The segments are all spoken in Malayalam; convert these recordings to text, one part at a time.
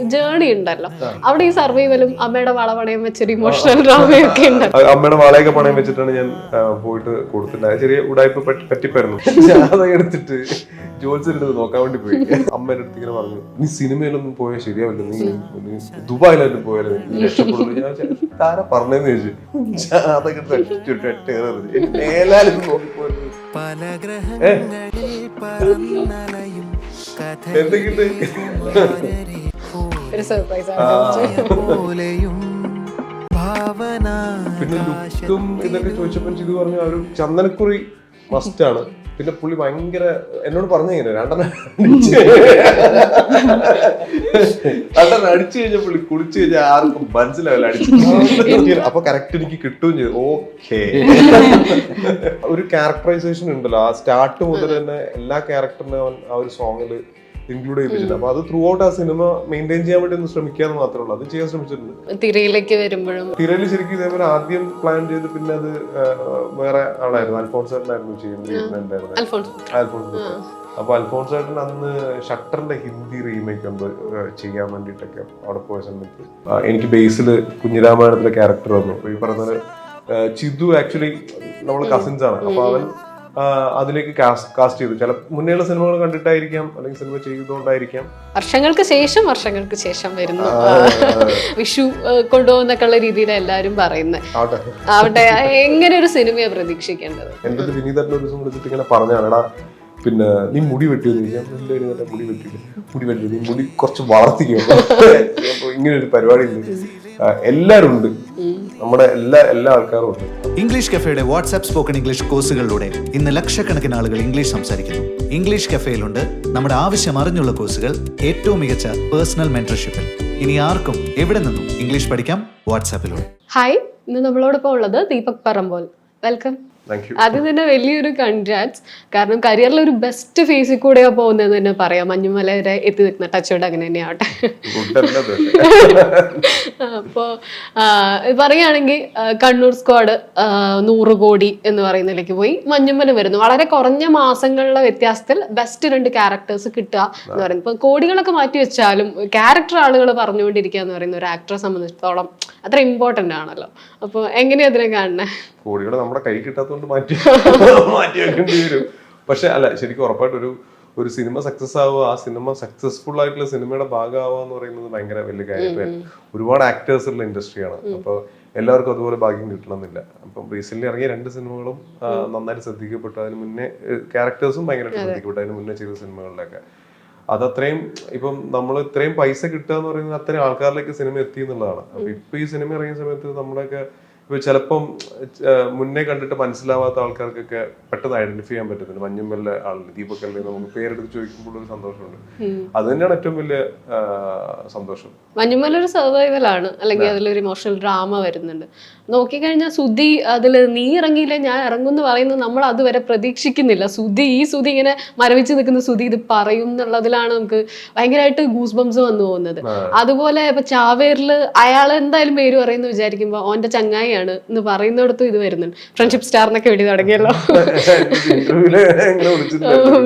ജേണി ഉണ്ടല്ലോ. അവിടെ ഈ സർവൈവലും അമ്മയുടെ വള പണയം വെച്ചൊരു ഇമോഷണൽ ഡ്രാമയും ഒക്കെ ഉണ്ട് അമ്മയുടെ വളയൊക്കെ പണയം വെച്ചിട്ടാണ് ഞാൻ പോയിട്ട് കൊടുത്തിട്ടുണ്ടായത്. ചെറിയ ഉടായ്പ പറ്റി- പറ്റിപ്പായിരുന്നു. ജാതകം എടുത്തിട്ട് ജോത്സ്യരുടെ അടുത്ത് നോക്കാൻ വേണ്ടി പോയി. അമ്മേന്റെ അടുത്ത് ഇങ്ങനെ പറഞ്ഞു നീ സിനിമയിലൊന്നും പോയാൽ ശരിയാവില്ല. നീ ദുബായിലൊന്നും പോയാലും നീ പറഞ്ഞു ഞാൻ ചോദിച്ചു, താരാ പറഞ്ഞെന്ന് ചോദിച്ചു. തട്ടിച്ചിട്ട് എട്ടേറെറിഞ്ഞു. മേലാൽ ഇത് നോക്കിപ്പോയിരുന്നു പല ഗ്രഹങ്ങളിൽ എന്തൊക്കെയുണ്ട്? ഒരു സർപ്രൈസ് പിന്നെ ലുക്കും ഇതൊക്കെ ചോദിച്ചപ്പോ ഇത് പറഞ്ഞു ആ ഒരു ചന്ദനക്കുറി മസ്റ്റ് ആണ്. പിന്നെ പുള്ളി ഭയങ്കര എന്നോട് പറഞ്ഞു ഇങ്ങനെ രണ്ടെണ്ണം അടിച്ച് രണ്ടെണ്ണം അടിച്ചു കഴിഞ്ഞ പുള്ളി കുളിച്ചു കഴിഞ്ഞാൽ ആർക്കും മനസ്സിലാവില്ല അടിച്ചു. അപ്പൊ കറക്റ്റ് എനിക്ക് കിട്ടുകയും ചെയ്തു. ഓക്കേ ഒരു ക്യാരക്ടറൈസേഷൻ ഉണ്ടല്ലോ. ആ സ്റ്റാർട്ട് മുതൽ തന്നെ എല്ലാ ക്യാരക്ടറിനും അവൻ ആ ഒരു സോങ്ങിൽ ഇൻക്ലൂഡ് ചെയ്തിട്ടുണ്ട് അപ്പൊ അത് ത്രൂ ഔട്ട് ആ സിനിമ മെയിന്റെയിൻ ചെയ്യാൻ വേണ്ടി ഒന്ന് ശ്രമിക്കാന്ന് മാത്രമേ ഉള്ളൂ. അത് ചെയ്യാൻ ശ്രമിച്ചിട്ടുണ്ട്. തിരയിലേക്ക് വരുമ്പോഴും. തിരയിൽ ശരിക്കും ഇതേപോലെ ആദ്യം പ്ലാൻ ചെയ്ത് പിന്നെ അത് വേറെ ആളായിരുന്നു. അൽഫോൺസ് ചേട്ടനായിരുന്നു ചെയ്യുന്നത് അൽഫോൺസ് അൽഫോൺസ്. അപ്പൊ അൽഫോൺസ് ചേട്ടൻ അന്ന് ഷട്ടറിന്റെ ഹിന്ദി റീമേക്ക് എന്തോ ചെയ്യാൻ വേണ്ടിട്ടൊക്കെ അവിടെ പോയ സമയത്ത് എനിക്ക് ബേസിൽ കുഞ്ഞിരാമായണത്തിലെ ക്യാരക്ടർ വന്നു. അപ്പൊ ഈ പറഞ്ഞ ചിതു ആക്ച്വലി നമ്മൾ കസിൻസ് ആണ്. അപ്പൊ അവൻ അതിലേക്ക് കാസ്റ്റ് ചെയ്തു. ചില മുന്നേയുള്ള സിനിമകൾ കണ്ടിട്ടായിരിക്കാം അല്ലെങ്കിൽ സിനിമ ചെയ്തുകൊണ്ടായിരിക്കാം. വർഷങ്ങൾക്ക് ശേഷം വർഷങ്ങൾക്ക് ശേഷം വരുന്നു. വിഷു കൊണ്ടുപോകുന്നൊക്കെയുള്ള കൊണ്ടുപോകുന്നൊക്കെ ഉള്ള രീതിയിൽ എല്ലാരും പറയുന്നത് ആവട്ടെ എങ്ങനെ ഒരു സിനിമയെ പ്രതീക്ഷിക്കേണ്ടത്? എന്റെ അടുത്ത് വിനീതന്റെ ഒരു ദിവസം വിളിച്ചിട്ട് ഇങ്ങനെ പറഞ്ഞാണ് പിന്നെ നീ മുടി വെട്ടിയെന്ന് ഞാൻ മുടി വെട്ടിയില്ല. മുടി വെട്ടി നീ മുടി കുറച്ച് വളർത്തിക്കോ. ഇങ്ങനെ ഒരു പരിപാടി ഉണ്ട്. എല്ലാരും ഉണ്ട് നമ്മുടെ എല്ലാ എല്ലാ ആൾക്കാരും ഉണ്ട്. ഇംഗ്ലീഷ് കഫേയുടെ വാട്സ്ആപ്പ് സ്പോക്കൺ ഇംഗ്ലീഷ് കോഴ്സുകളിലൂടെ ഇന്ന് ലക്ഷക്കണക്കിന് ആളുകൾ ഇംഗ്ലീഷ് സംസാരിക്കുന്നു. ഇംഗ്ലീഷ് കഫേയിലുണ്ട് നമ്മുടെ ആവശ്യം അറിഞ്ഞുള്ള കോഴ്സുകൾ ഏറ്റവും മികച്ച പേഴ്സണൽ മെന്റർഷിപ്പിൽ. ഇനി ആർക്കും എവിടെ നിന്നും ഇംഗ്ലീഷ് പഠിക്കാം? വാട്സാപ്പിലൂടെ ഹായ് ഇന്ന് നമ്മളോടൊപ്പം ഉള്ളത് ദീപക് പറമ്പോൾ വെൽക്കം. ആദ്യം തന്നെ വലിയൊരു കൺഗ്രാറ്റ്സ് കാരണം കരിയറിൽ ഒരു ബെസ്റ്റ് ഫേസിൽ കൂടെയാ പോകുന്നതെന്ന് തന്നെ പറയാം. മഞ്ഞുമല വരെ എത്തി നിൽക്കുന്ന ടച്ചോട് അങ്ങനെ തന്നെ ആവട്ടെ അപ്പോൾ പറയുകയാണെങ്കിൽ കണ്ണൂർ സ്ക്വാഡ് നൂറ് കോടി എന്ന് പറയുന്നതിലേക്ക് പോയി. മഞ്ഞുമല വരുന്നു. വളരെ കുറഞ്ഞ മാസങ്ങളിലെ വ്യത്യാസത്തിൽ ബെസ്റ്റ് രണ്ട് ക്യാരക്ടേഴ്സ് കിട്ടുക എന്ന് പറയുന്നത് ഇപ്പോൾ കോടികളൊക്കെ മാറ്റി വെച്ചാലും ക്യാരക്ടർ ആളുകൾ പറഞ്ഞുകൊണ്ടിരിക്കുക എന്ന് പറയുന്ന ഒരു ആക്ടറെ സംബന്ധിച്ചിടത്തോളം അത്ര ഇമ്പോർട്ടന്റ് ആണല്ലോ. അപ്പോൾ എങ്ങനെയാ അതിനെ കാണുന്നത് കോടികൾ നമ്മുടെ കൈ കിട്ടാത്തതുകൊണ്ട് മാറ്റി മാറ്റി വെക്കേണ്ടി വരും. പക്ഷെ അല്ല ശരിക്കും ഉറപ്പായിട്ട് ഒരു ഒരു സിനിമ സക്സസ് ആവുക ആ സിനിമ സക്സസ്ഫുൾ ആയിട്ടുള്ള സിനിമയുടെ ഭാഗമാവുക എന്ന് പറയുന്നത് ഭയങ്കര വലിയ കാര്യം. ഒരുപാട് ആക്ടേഴ്സ് ഉള്ള ഇൻഡസ്ട്രിയാണ് അപ്പോൾ എല്ലാവർക്കും അതുപോലെ ഭാഗ്യം കിട്ടണമെന്നില്ല. അപ്പം റീസെന്റ് ഇറങ്ങിയ രണ്ട് സിനിമകളും നന്നായിട്ട് ശ്രദ്ധിക്കപ്പെട്ടു. അതിന് മുന്നേ ക്യാരക്ടേഴ്സും ഭയങ്കരമായിട്ട് ശ്രദ്ധിക്കപ്പെട്ടു. അതിന് മുന്നേ ചെയ്ത സിനിമകളിലൊക്കെ. അതത്രയും ഇപ്പം നമ്മൾ ഇത്രയും പൈസ കിട്ടുക എന്ന് പറയുന്നത് അത്രയും ആൾക്കാരിലേക്ക് സിനിമ എത്തി എന്നുള്ളതാണ്. അപ്പൊ ഇപ്പൊ ഈ സിനിമ ഇറങ്ങിയ സമയത്ത് നമ്മളൊക്കെ ഇപ്പൊ ചിലപ്പം മുന്നേ കണ്ടിട്ട് മനസ്സിലാവാത്ത ആൾക്കാർക്കൊക്കെ പെട്ടെന്ന് ഐഡന്റിഫൈ ചെയ്യാൻ പറ്റുന്നുണ്ട് മഞ്ഞുമ്മല്ല ആളിൽ ദീപക്കല്ലേ നമുക്ക് പേരെടുത്ത് ചോദിക്കുമ്പോൾ ഒരു സന്തോഷമുണ്ട്. അത് തന്നെയാണ് ഏറ്റവും വലിയ സന്തോഷം. മഞ്ഞുമല ഒരു സർവൈവൽ ആണ്. അല്ലെങ്കിൽ അതിലൊരു ഇമോഷണൽ ഡ്രാമ വരുന്നുണ്ട്. നോക്കിക്കഴിഞ്ഞാൽ സുധി അതിൽ നീ ഇറങ്ങിയില്ല ഞാൻ ഇറങ്ങും എന്ന് പറയുന്നത് നമ്മൾ അതുവരെ പ്രതീക്ഷിക്കുന്നില്ല. സുധി ഈ സുധി ഇങ്ങനെ മരവിച്ച് നിൽക്കുന്ന സുധി ഇത് പറയും എന്നുള്ളതിലാണ് നമുക്ക് ഭയങ്കരമായിട്ട് ഗൂസ് ബംസ് വന്നു പോകുന്നത്. അതുപോലെ ഇപ്പൊ ചാവേറിൽ അയാൾ എന്തായാലും പേര് പറയുന്നു വിചാരിക്കുമ്പോൾ ഓന്റെ ചങ്ങായിയാണ് എന്ന് പറയുന്നിടത്തും ഇത് വരുന്നുണ്ട്. ഫ്രണ്ട്ഷിപ്പ് സ്റ്റാർ എന്നൊക്കെ എഴുതി തുടങ്ങിയല്ലോ.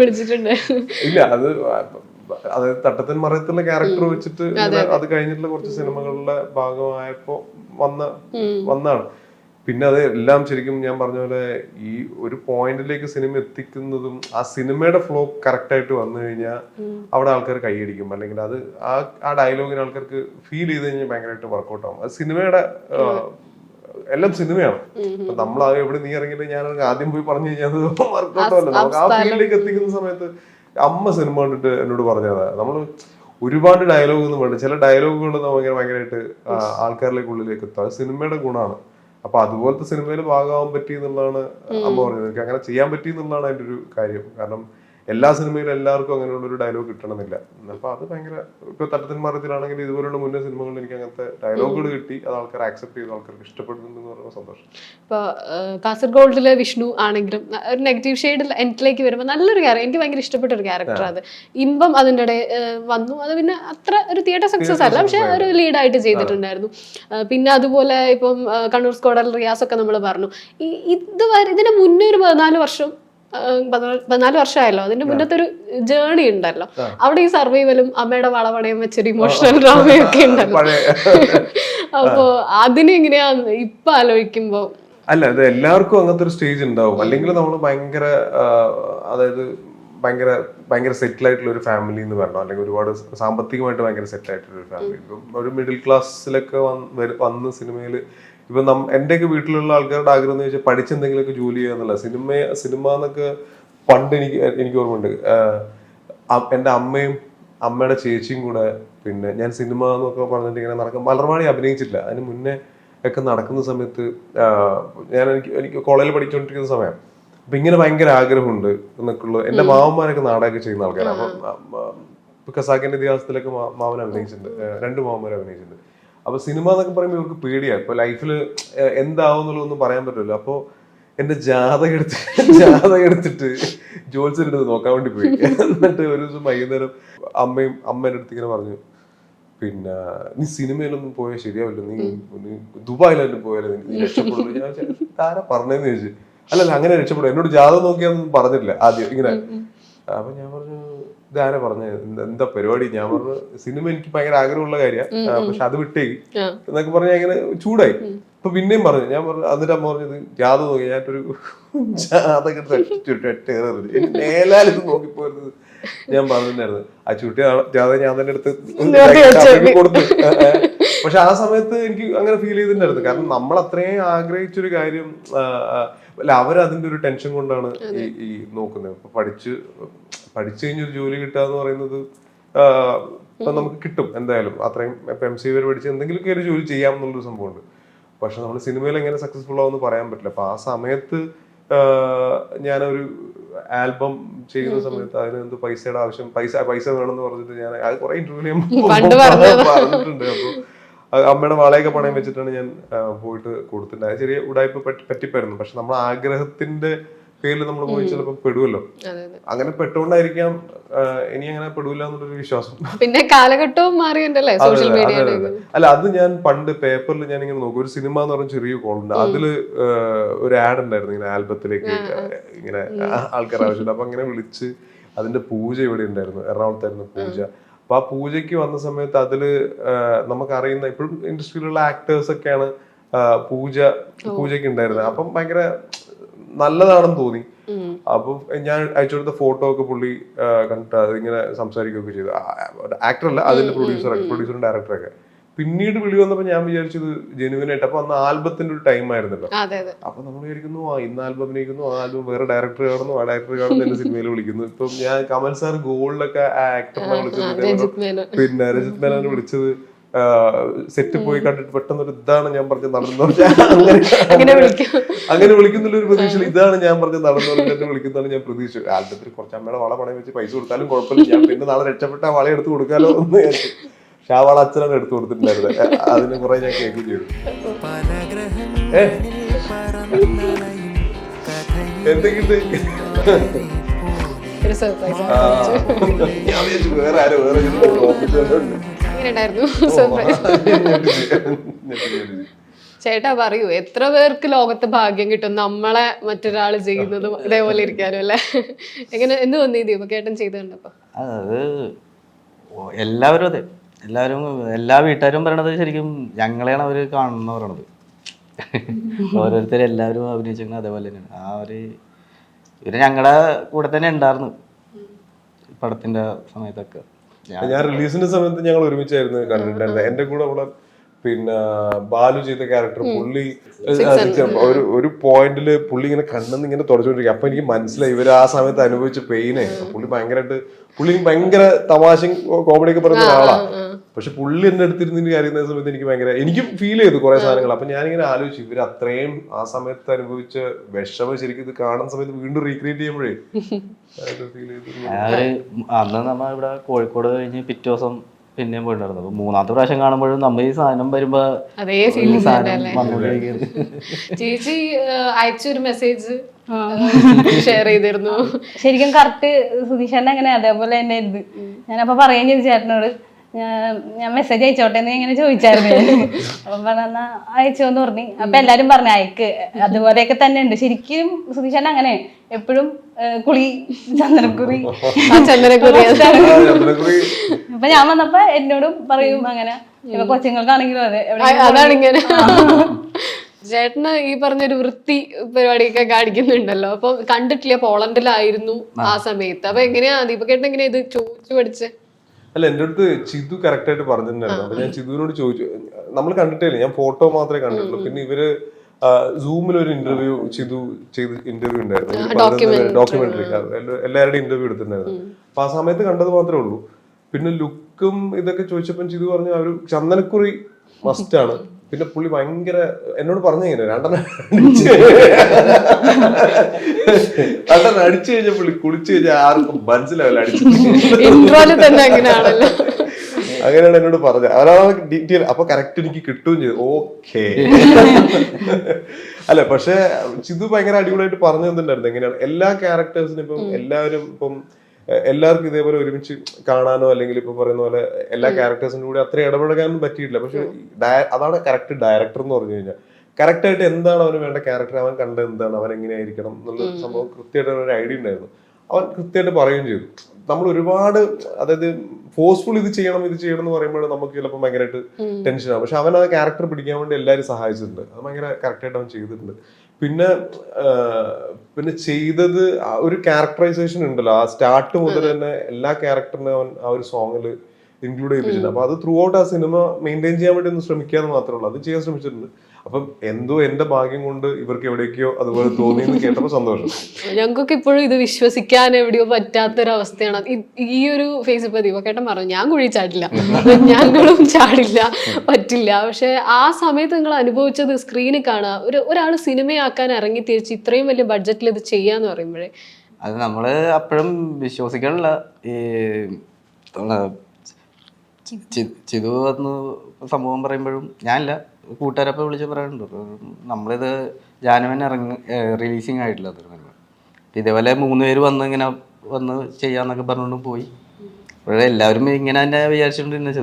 വിളിച്ചിട്ടുണ്ട്. ഇല്ല അത് അത് തട്ടത്തിൻ മറയത്തുള്ള ക്യാരക്ടർ വെച്ചിട്ട് അത് കഴിഞ്ഞിട്ടുള്ള കുറച്ച് സിനിമകളുടെ ഭാഗമായപ്പോ വന്ന വന്നാണ് പിന്നെ അത് എല്ലാം ശരിക്കും ഞാൻ പറഞ്ഞ പോലെ ഈ ഒരു പോയിന്റിലേക്ക് സിനിമ എത്തിക്കുന്നതും ആ സിനിമയുടെ ഫ്ലോ കറക്റ്റ് ആയിട്ട് വന്നു കഴിഞ്ഞാൽ അവിടെ ആൾക്കാർ കൈയടിക്കും. അല്ലെങ്കിൽ അത് ആ ആ ഡയലോഗിന് ആൾക്കാർക്ക് ഫീൽ ചെയ്ത് കഴിഞ്ഞാൽ ഭയങ്കരമായിട്ട് വർക്കൗട്ട് ആവും. അത് സിനിമയുടെ എല്ലാം സിനിമയാണ്. അപ്പൊ നമ്മൾ ആ എവിടെ നീ ഇറങ്ങിയിട്ട് ഞാൻ ആദ്യം പോയി പറഞ്ഞു കഴിഞ്ഞാൽ വർക്കൗട്ട് നമുക്ക് ആ ഫീൽഡിലേക്ക് എത്തിക്കുന്ന സമയത്ത് അമ്മ സിനിമ കണ്ടിട്ട് എന്നോട് പറഞ്ഞതാ. നമ്മൾ ഒരുപാട് ഡയലോഗ് ഒന്നും വേണ്ട. ചില ഡയലോഗുകൾ ഭയങ്കര ഭയങ്കരമായിട്ട് ആൾക്കാരിലേക്ക് ഉള്ളിലേക്ക് എത്തും. അത് സിനിമയുടെ ഗുണമാണ്. അപ്പൊ അതുപോലത്തെ സിനിമയിൽ ഭാഗമാവാൻ പറ്റി എന്നുള്ളതാണ് അമ്മ പറഞ്ഞത്. എനിക്ക് അങ്ങനെ ചെയ്യാൻ പറ്റി എന്നുള്ളതാണ് അതിന്റെ ഒരു കാര്യം. കാരണം എല്ലാ സിനിമയിലും എല്ലാവർക്കും അങ്ങനെയുള്ള ഒരു ഡയലോഗ് കിട്ടണമെന്നില്ല. അപ്പൊ അത് ഭയങ്കര ഇപ്പൊ തട്ടത്തിന് മറത്തിലാണെങ്കിൽ ഇതുപോലുള്ള മുന്നേ സിനിമകളിൽ എനിക്ക് അങ്ങനത്തെ ഡയലോഗുകൾ കിട്ടി. അത് ആൾക്കാർ ആക്സെപ്റ്റ് ചെയ്തു ആൾക്കാർക്ക് ഇഷ്ടപ്പെടുന്നു പറയുമ്പോൾ സന്തോഷം. ഇപ്പൊ കാസർഗോഡിലെ വിഷ്ണു ആണെങ്കിലും ഒരു നെഗറ്റീവ് ഷെയ്ഡ് എന്റിലേക്ക് വരുമ്പോൾ നല്ലൊരു ക്യാരക്ടർ എനിക്ക് ഭയങ്കര ഇഷ്ടപ്പെട്ട ഒരു ക്യാരക്ടർ അത്. ഇമ്പം അതിന്റെ ഇടയിൽ വന്നു. അത് പിന്നെ അത്ര ഒരു തിയേറ്റർ സക്സസ് അല്ല. പക്ഷെ ഒരു ലീഡായിട്ട് ചെയ്തിട്ടുണ്ടായിരുന്നു. പിന്നെ അതുപോലെ ഇപ്പം കണ്ണൂർ സ്കോഡൽ റിയാസ് ഒക്കെ നമ്മൾ പറഞ്ഞു. ഇതുവരെ ഇത് വരെ ഇതിന് മുന്നേ ഒരു പതിനാല് വർഷം പതിനാല് വർഷമായല്ലോ. അതിന്റെ മുന്നത്തെ ഒരു ജേണി ഉണ്ടല്ലോ. അവിടെ ഈ സർവൈവലും അമ്മയുടെ വളവണയും വെച്ചൊരു ഇമോഷണൽ ഡ്രാമയൊക്കെ ഉണ്ടല്ലോ. പഴയ അപ്പോ അതിനെങ്ങനെയാ ഇപ്പൊ ആലോചിക്കുമ്പോ? അല്ല അത് എല്ലാവർക്കും അങ്ങനത്തെ ഒരു സ്റ്റേജ് ഉണ്ടാവും. അല്ലെങ്കിൽ നമ്മൾ ഭയങ്കര അതായത് ഭയങ്കര ഭയങ്കര സെറ്റിൽ ആയിട്ടുള്ള ഒരു ഫാമിലി എന്ന് പറഞ്ഞു. അല്ലെങ്കിൽ ഒരുപാട് സാമ്പത്തികമായിട്ട് ഭയങ്കര സെറ്റിൽ ആയിട്ടുള്ള ഒരു ഫാമിലി ഒരു മിഡിൽ ക്ലാസ്സിലൊക്കെ വന്ന് സിനിമയിൽ ഇപ്പൊ നം എന്റെയൊക്കെ വീട്ടിലുള്ള ആൾക്കാരുടെ ആഗ്രഹം എന്ന് വെച്ചാൽ പഠിച്ചെന്തെങ്കിലുമൊക്കെ ജോലി ചെയ്യുക എന്നുള്ള സിനിമ സിനിമ എന്നൊക്കെ പണ്ട് എനിക്ക് എനിക്ക് ഓർമ്മയുണ്ട്. എന്റെ അമ്മയും അമ്മയുടെ ചേച്ചിയും കൂടെ പിന്നെ ഞാൻ സിനിമ എന്നൊക്കെ പറഞ്ഞിട്ട് ഇങ്ങനെ നടക്കും മലർവാണി അഭിനയിച്ചില്ല. അതിന് മുന്നേ ഒക്കെ നടക്കുന്ന സമയത്ത് ഞാൻ എനിക്ക് എനിക്ക് കോളേജിൽ പഠിച്ചുകൊണ്ടിരിക്കുന്ന സമയം. അപ്പൊ ഇങ്ങനെ ഭയങ്കര ആഗ്രഹമുണ്ട് എന്നൊക്കെയുള്ള എന്റെ മാവന്മാരൊക്കെ നാടകമൊക്കെ ചെയ്യുന്ന ആൾക്കാരാണ് അപ്പം ഇപ്പൊ ഖസാക്കിന്റെ ഇതിഹാസത്തിലൊക്കെ മാവൻ അഭിനയിച്ചിട്ടുണ്ട്. രണ്ട് മാവന്മാരെ അഭിനയിച്ചിട്ടുണ്ട്. അപ്പൊ സിനിമ എന്നൊക്കെ പറയുമ്പോൾ ഇവർക്ക് പേടിയാണ് ഇപ്പൊ ലൈഫിൽ എന്താവും എന്നുള്ളതൊന്നും പറയാൻ പറ്റില്ല അപ്പൊ എന്റെ ജാതകം എടുത്ത് ജാതകം എടുത്തിട്ട് ജോത്സ്യന്റെ നോക്കാൻ വേണ്ടി പോയി. എന്നിട്ട് ഒരു ദിവസം വൈകുന്നേരം അമ്മയും അമ്മേന്റെ അടുത്ത് ഇങ്ങനെ പറഞ്ഞു പിന്നെ നീ സിനിമയിലൊന്നും പോയാൽ ശരിയാവില്ല. നീ നീ ദുബായിലെല്ലാം പോയാലോ നീ രക്ഷപ്പെടുന്നു രക്ഷപ്പെടുള്ളൂ. ഞാൻ ചോദിച്ചു, ഇതാരാ പറഞ്ഞതെന്ന് ചോദിച്ചു? അല്ലല്ല അങ്ങനെ രക്ഷപ്പെടും. എന്നോട് ജാതകം നോക്കിയാന്നും പറഞ്ഞിട്ടില്ല ആദ്യം ഇങ്ങനെ. അപ്പൊ ഞാൻ പറഞ്ഞു ഇതാരാ പറഞ്ഞ എന്താ- പരിപാടി? ഞാൻ പറഞ്ഞു സിനിമ എനിക്ക് ഭയങ്കര ആഗ്രഹമുള്ള കാര്യമാണ് പക്ഷെ അത് വിട്ടേ. എന്നൊക്കെ പറഞ്ഞ ഇങ്ങനെ ചൂടായി. അപ്പൊ പിന്നെയും പറഞ്ഞു ഞാൻ പറഞ്ഞു എന്നിട്ട് അമ്മ പറഞ്ഞത് ജാത നോക്കി ഞാനൊരു ഒരു മേലാൽ ഇത് നോക്കിപ്പോരുന്നത് ഞാൻ പറഞ്ഞിട്ടുണ്ടായിരുന്നു. ആ ചുട്ടി ജാത ഞാൻ തന്നെ എടുത്ത് കൊടുത്തു. പക്ഷെ ആ സമയത്ത് എനിക്ക് അങ്ങനെ ഫീൽ ചെയ്തിട്ടുണ്ടായിരുന്നു. കാരണം നമ്മൾ അത്രയും ആഗ്രഹിച്ചൊരു കാര്യം അല്ല അവരതിന്റെ ഒരു ടെൻഷൻ കൊണ്ടാണ് ഈ നോക്കുന്നത്. പഠിച്ച് പഠിച്ചു കഴിഞ്ഞൊരു ജോലി കിട്ടുക എന്ന് പറയുന്നത് ഇപ്പൊ നമുക്ക് കിട്ടും എന്തായാലും. അത്രയും ഇപ്പൊ എം സി വരെ പഠിച്ച് എന്തെങ്കിലുമൊക്കെ ഒരു ജോലി ചെയ്യാം എന്നുള്ളൊരു സംഭവമുണ്ട്. പക്ഷെ നമ്മൾ സിനിമയിൽ എങ്ങനെ സക്സസ്ഫുൾ ആവുമെന്ന് പറയാൻ പറ്റില്ല. അപ്പൊ ആ സമയത്ത് ഞാനൊരു ആൽബം ചെയ്യുന്ന സമയത്ത് അതിന് എന്ത് പൈസയുടെ ആവശ്യം പൈസ പൈസ വേണമെന്ന് പറഞ്ഞിട്ട് ഞാൻ അത് കുറെ ഇന്റർവ്യൂ. പറഞ്ഞിട്ടുണ്ട്. അപ്പൊ അത് അമ്മയുടെ വളയൊക്കെ പണയം വെച്ചിട്ടാണ് ഞാൻ പോയിട്ട് കൊടുത്തിട്ടുണ്ട് അത് ചെറിയ ഉടായ്പ പറ്റി- പറ്റിപ്പായിരുന്നു. പക്ഷെ നമ്മുടെ ആഗ്രഹത്തിന്റെ പേരിൽ നമ്മൾ പോയി ചിലപ്പോൾ പെടുമല്ലോ അതെ അതെ. അങ്ങനെ പെട്ടുകൊണ്ടായിരിക്കാം ഇനി അങ്ങനെ പെടൂല എന്നുള്ളൊരു വിശ്വാസം. പിന്നെ കാലഘട്ടവും മാറിയുണ്ടല്ലേ സോഷ്യൽ അതെ. അല്ല അത് ഞാൻ പണ്ട് പേപ്പറിൽ ഞാൻ ഇങ്ങനെ നോക്കും. ഒരു സിനിമ എന്ന് പറഞ്ഞ ചെറിയ കോളുണ്ട് അതിൽ ഒരു ആഡ് ഉണ്ടായിരുന്നു ഇങ്ങനെ ആൽബത്തിലേക്ക് ഇങ്ങനെ ആൾക്കാർ ആവശ്യമുണ്ട്. അപ്പൊ അങ്ങനെ വിളിച്ച് അതിന്റെ പൂജ ഇവിടെ ഉണ്ടായിരുന്നു. എറണാകുളത്തായിരുന്നു പൂജ. അപ്പൊ ആ പൂജയ്ക്ക് വന്ന സമയത്ത് അതിൽ നമുക്കറിയുന്ന ഇപ്പോഴും ഇൻഡസ്ട്രിയിലുള്ള ആക്ടേഴ്സ് ഒക്കെയാണ് പൂജ പൂജയ്ക്ക് ഉണ്ടായിരുന്നത്. അപ്പം ഭയങ്കര നല്ലതാണെന്ന് തോന്നി. അപ്പൊ ഞാൻ അയച്ചു കൊടുത്ത ഫോട്ടോ ഒക്കെ പുള്ളി ആ, കണ്ടിട്ട് അതിങ്ങനെ സംസാരിക്കുകയൊക്കെ ചെയ്തു. ആക്ടർ അല്ല അതിന്റെ പ്രൊഡ്യൂസർ പ്രൊഡ്യൂസറും ഡയറക്ടറൊക്കെ പിന്നീട് വിളി വന്നപ്പോ ഞാൻ വിചാരിച്ചത് ജെനുവിൻ ആയിട്ട് അപ്പൊ അന്ന് ആൽബത്തിന്റെ ഒരു ടൈം ആയിരുന്നല്ലോ. അപ്പൊ നമ്മൾ വിചാരിക്കുന്നു ആ ഇന്ന് ആൽബം അഭിനയിക്കുന്നു ആ ആൽബം വേറെ ഡയറക്ടർ കാണുന്നു ആ ഡയറക്ടർ കാണുന്നു എന്റെ സിനിമയിൽ വിളിക്കുന്നു. ഇപ്പം ഞാൻ കമൽ സാർ ഗോൾഡിലൊക്കെ ആക്ടറിനെ വിളിച്ചത് പിന്നെ രജിത് മേനോനെ വിളിച്ചത് സെറ്റ് പോയി കണ്ടിട്ട് പെട്ടെന്ന് ഒരു ഇതാണ് ഞാൻ പറഞ്ഞ് നടന്നു. അങ്ങനെ അങ്ങനെ വിളിക്കുന്നുള്ള ഒരു പ്രതീക്ഷ ഇതാണ് ഞാൻ പറഞ്ഞ് നടന്നു എന്നെ വിളിക്കുന്നതാണ് ഞാൻ പ്രതീക്ഷ ആൽബത്തിൽ കുറച്ച് അമ്മയുടെ വള പണയം വെച്ച് പൈസ കൊടുത്താലും കുഴപ്പമില്ല. ഞാൻ പിന്നെ നാളെ രക്ഷപ്പെട്ട ആ വള എടുത്ത് കൊടുക്കാലോ എന്ന് പക്ഷെ ആ വള അച്ഛനാണ് എടുത്തു കൊടുത്തിട്ടുണ്ടായിരുന്നത് അതിന് കുറെ ഞാൻ കേൾക്കുകയും ചെയ്തു. എന്തെങ്കിലും ഒരു സർപ്രൈസ് വേറെ ആരും വേറെ ഓഫീസിലുണ്ട്. അങ്ങനെ ഉണ്ടായിരുന്നു സർപ്രൈസ് ചേട്ടാ പറയൂ എത്ര പേർക്ക് ലോകത്ത് ഭാഗ്യം കിട്ടും? നമ്മളെ മറ്റൊരാൾ ചെയ്യുന്നതും ഇതേപോലെ ഇരിക്കാനും അല്ലേ? എങ്ങനെ എന്ത് തോന്നി ദീപക്കേട്ടൻ ചെയ്ത് കണ്ടപ്പോ അത് എല്ലാവരും അതെ. എല്ലാവരും എല്ലാ വീട്ടുകാരും പറയണത് ശരിക്കും ഞങ്ങളെയാണ് അവർ കാണുന്ന പറയണത്. ഓരോരുത്തരും എല്ലാവരും അഭിനയിച്ചിരിക്കുന്നത് അതേപോലെ തന്നെയാണ്. ആ ഒരു ഇവർ ഞങ്ങളുടെ കൂടെ തന്നെ ഉണ്ടായിരുന്നു. പടത്തിന്റെ സമയത്തൊക്കെ. ഞാൻ- റിലീസിന്റെ സമയത്ത് ഞങ്ങൾ ഒരുമിച്ചായിരുന്നു കണ്ടിട്ടുണ്ടായിരുന്നത്. എന്റെ കൂടെ ഉള്ള പിന്നെ ബാലു ചെയ്ത ക്യാരക്ടർ പുള്ളി ഒരു ഒരു പോയിന്റിൽ പുള്ളി ഇങ്ങനെ കണ്ണെന്ന് ഇങ്ങനെ തുടച്ചുകൊണ്ടിരിക്കും. അപ്പൊ എനിക്ക് മനസ്സിലായി ഇവർ ആ സമയത്ത് അനുഭവിച്ച പെയിനെ പുള്ളി ഭയങ്കരമായിട്ട് പുള്ളി ഭയങ്കര തമാശയും കോമഡിയൊക്കെ പറയുന്ന ഒരാളാ. പക്ഷെ പുള്ളി എന്റെ അടുത്തിരുന്ന് കാര്യം സമയത്ത് എനിക്ക് ഭയങ്കര എനിക്ക് ഫീൽ ചെയ്തു കുറെ സാധനങ്ങൾ. അപ്പൊ ഞാനിങ്ങനെ ആലോചിച്ചു ഇവർ അത്രയും ആ സമയത്ത് അനുഭവിച്ച വിഷമം ശരിക്കും ഇത് കാണുന്ന സമയത്ത് വീണ്ടും റീക്രിയേറ്റ് ചെയ്യുമ്പോഴേ അന്ന് നമ്മൾ ഇവിടെ കോഴിക്കോട് കഴിഞ്ഞ് പിറ്റേ ദിവസം പിന്നെയും പോയിട്ടുണ്ടായിരുന്നു. അപ്പൊ മൂന്നാമത്തെ പ്രാവശ്യം കാണുമ്പോഴും നമ്മൾ ഈ സാധനം വരുമ്പോ അതേ ചേച്ചി അയച്ചൊരു മെസ്സേജ് ഷെയർ ചെയ്തിരുന്നു. ശരിക്കും കറക്റ്റ് സുധീഷേട്ടൻ അങ്ങനെ അതേപോലെ തന്നെ ഇത്. ഞാനപ്പോ പറയുകയും ചെയ്തു ചേട്ടനോട് ഞാൻ- ഞാൻ മെസ്സേജ് അയച്ചോട്ടെ എന്ന് ഇങ്ങനെ ചോദിച്ചായിരുന്നു. അപ്പം പറഞ്ഞ അയച്ചോന്ന് പറഞ്ഞു. അപ്പൊ എല്ലാരും പറഞ്ഞു അയക്ക്. അതുപോലെയൊക്കെ തന്നെ ഉണ്ട്. ശരിക്കും സുധീഷേട്ടൻ അങ്ങനെ എപ്പോഴും കുളി ചന്ദനക്കുറി അത് അപ്പൊ ഞാൻ വന്നപ്പോ എന്നോടും പറയും അങ്ങനെ. ഇപ്പൊ കൊച്ചുങ്ങൾക്കാണെങ്കിലും അതെ അതാണിങ്ങനെ. ചേട്ടന് ഈ പറഞ്ഞൊരു വൃത്തി പരിപാടിയൊക്കെ കാണിക്കുന്നുണ്ടല്ലോ. അപ്പൊ കണ്ടിട്ടില്ല പോളണ്ടിലായിരുന്നു ആ. സമയത്ത്. അപ്പൊ എങ്ങനെയാ ദീപക്കേട്ടൻ എങ്ങനെയാ ഇത് ചോദിച്ചു പഠിച്ച്? അല്ല എന്റെ അടുത്ത് ചിതു കറക്റ്റ് ആയിട്ട് പറഞ്ഞിട്ടുണ്ടായിരുന്നു. അപ്പൊ ഞാൻ ചിതുവിനോട് ചോദിച്ചു നമ്മൾ കണ്ടിട്ടില്ല ഞാൻ ഫോട്ടോ മാത്രമേ കണ്ടിട്ടുള്ളൂ. പിന്നെ ഇവർ സൂമിൽ ഒരു ഇന്റർവ്യൂ ചിതു ചെയ്ത് ഇന്റർവ്യൂ ഉണ്ടായിരുന്നു. ഡോക്യുമെന്ററി എല്ലാവരുടെയും ഇന്റർവ്യൂ എടുത്തിട്ടുണ്ടായിരുന്നു. അപ്പൊ ആ സമയത്ത് കണ്ടത് മാത്രമേ ഉള്ളൂ. പിന്നെ ലുക്കും ഇതൊക്കെ ചോദിച്ചപ്പോൾ ചിതു പറഞ്ഞു ഒരു ചന്ദനക്കുറി മസ്റ്റ് ആണ്. പിന്നെ പുള്ളി ഭയങ്കര എന്നോട് പറഞ്ഞു ഇങ്ങനെ രണ്ടെണ്ണം അടിച്ച് രണ്ടെണ്ണം അടിച്ചു കഴിഞ്ഞ പുള്ളി കുളിച്ചു കഴിഞ്ഞാൽ ആർക്കും മനസ്സിലാവില്ല അടിച്ചു അങ്ങനെയാണ് എന്നോട് പറഞ്ഞത്. അതാണ് ഡീറ്റെയിൽ അപ്പൊ കറക്റ്റ് എനിക്ക് കിട്ടുകയും ചെയ്തു. ഓക്കേ അല്ല പക്ഷെ ചിതു ഭയങ്കര അടിപൊളിയായിട്ട് പറഞ്ഞു തന്നിട്ടുണ്ടായിരുന്നു. എങ്ങനെയാണ്? എല്ലാ ക്യാരക്ടേഴ്സിനും ഇപ്പം എല്ലാവരും ഇപ്പം എല്ലാവർക്കും ഇതേപോലെ ഒരുമിച്ച് കാണാനോ അല്ലെങ്കിൽ ഇപ്പൊ പറയുന്ന പോലെ എല്ലാ ക്യാരക്ടേഴ്സിനും കൂടി അത്ര ഇടപഴകാനും പറ്റിയിട്ടില്ല. പക്ഷെ അതാണ് കറക്റ്റ് ഡയറക്ടർ എന്ന് പറഞ്ഞു കഴിഞ്ഞാൽ. കറക്റ്റ് ആയിട്ട് എന്താണ് അവന് വേണ്ട ക്യാരക്ടർ അവൻ കണ്ടത് എന്താണ്? അവൻ എങ്ങനെയായിരിക്കണം? എന്നുള്ള സംഭവം കൃത്യമായിട്ട് ഒരു ഐഡിയ ഉണ്ടായിരുന്നു. അവൻ കൃത്യമായിട്ട് പറയുകയും ചെയ്തു. നമ്മൾ ഒരുപാട് അതായത് ഫോഴ്സ്ഫുൾ ഇത് ചെയ്യണം ഇത് ചെയ്യണം എന്ന് പറയുമ്പോൾ നമുക്ക് ചിലപ്പോൾ ഭയങ്കരമായിട്ട് ടെൻഷനാണ് പക്ഷെ അവൻ ആ ക്യാരക്ടർ പിടിക്കാൻ വേണ്ടി എല്ലാവരും സഹായിച്ചിട്ടുണ്ട്. അത് ഭയങ്കര കറക്റ്റായിട്ട് അവൻ ചെയ്തിട്ടുണ്ട്. പിന്നെ പിന്നെ ചെയ്തത് ഒരു ക്യാരക്ടറൈസേഷൻ ഉണ്ടല്ലോ. ആ സ്റ്റാർട്ട് മുതൽ തന്നെ എല്ലാ ക്യാരക്ടറിനെ അവൻ ആ ഒരു സോങ്ങിൽ ഇൻക്ലൂഡ് ചെയ്തിട്ടുണ്ട്. അപ്പൊ അത് ത്രൂ ഔട്ട് ആ സിനിമ മെയിന്റെയിൻ ചെയ്യാൻ വേണ്ടി ഒന്ന് ശ്രമിക്കാന്ന് മാത്രമേ ഉള്ളൂ. അത് ചെയ്യാൻ ശ്രമിച്ചിട്ടുണ്ട്. അപ്പം എന്തോ എന്റെ ഭാഗ്യം കൊണ്ട് ഇവർക്ക് എവിടേക്കോ അതുപോലെ തോന്നി എന്ന് കേട്ടപ്പോൾ സന്തോഷം. ഞങ്ങൾക്കൊക്കെ ഇപ്പോഴും ഇത് വിശ്വസിക്കാൻ എവിടെയോ പറ്റാത്തൊരവസ്ഥയാണ്. ഈ- ഈ ഒരു ഫേസ്ബുക്ക് ഇപ്പൊ ദീപക്കേട്ടൻ പറഞ്ഞു ഞാൻ കുഴി ചാടില്ല. ഞങ്ങളും ചാടില്ല. പറ്റില്ല. പക്ഷെ ആ സമയത്ത് നിങ്ങൾ അനുഭവിച്ചത് സ്ക്രീനിൽ കാണുക. ഒരു ഒരാൾ സിനിമയാക്കാൻ ഇറങ്ങി തിരിച്ച് ഇത്രയും വലിയ ബഡ്ജറ്റിൽ ഇത് ചെയ്യാന്ന് പറയുമ്പോഴേ. അത് നമ്മൾ അപ്പോഴും വിശ്വസിക്കണില്ല ഈ ചിതു വന്ന് സംഭവം പറയുമ്പോഴും ഞാനില്ല. കൂട്ടുകാരൊക്കെ വിളിച്ച് പറയുന്നുണ്ട് നമ്മളിത് ജാനുവൻ ഇറങ്ങി റിലീസിങ് ആയിട്ടില്ല അതൊരു സിനിമ ഇതേപോലെ മൂന്ന് പേര് വന്ന് ഇങ്ങനെ വന്ന് ചെയ്യാന്നൊക്കെ പറഞ്ഞുകൊണ്ട് പോയി. അപ്പോഴേ എല്ലാവരും ഇങ്ങനെ തന്നെ വിചാരിച്ചുകൊണ്ടിരുന്നത്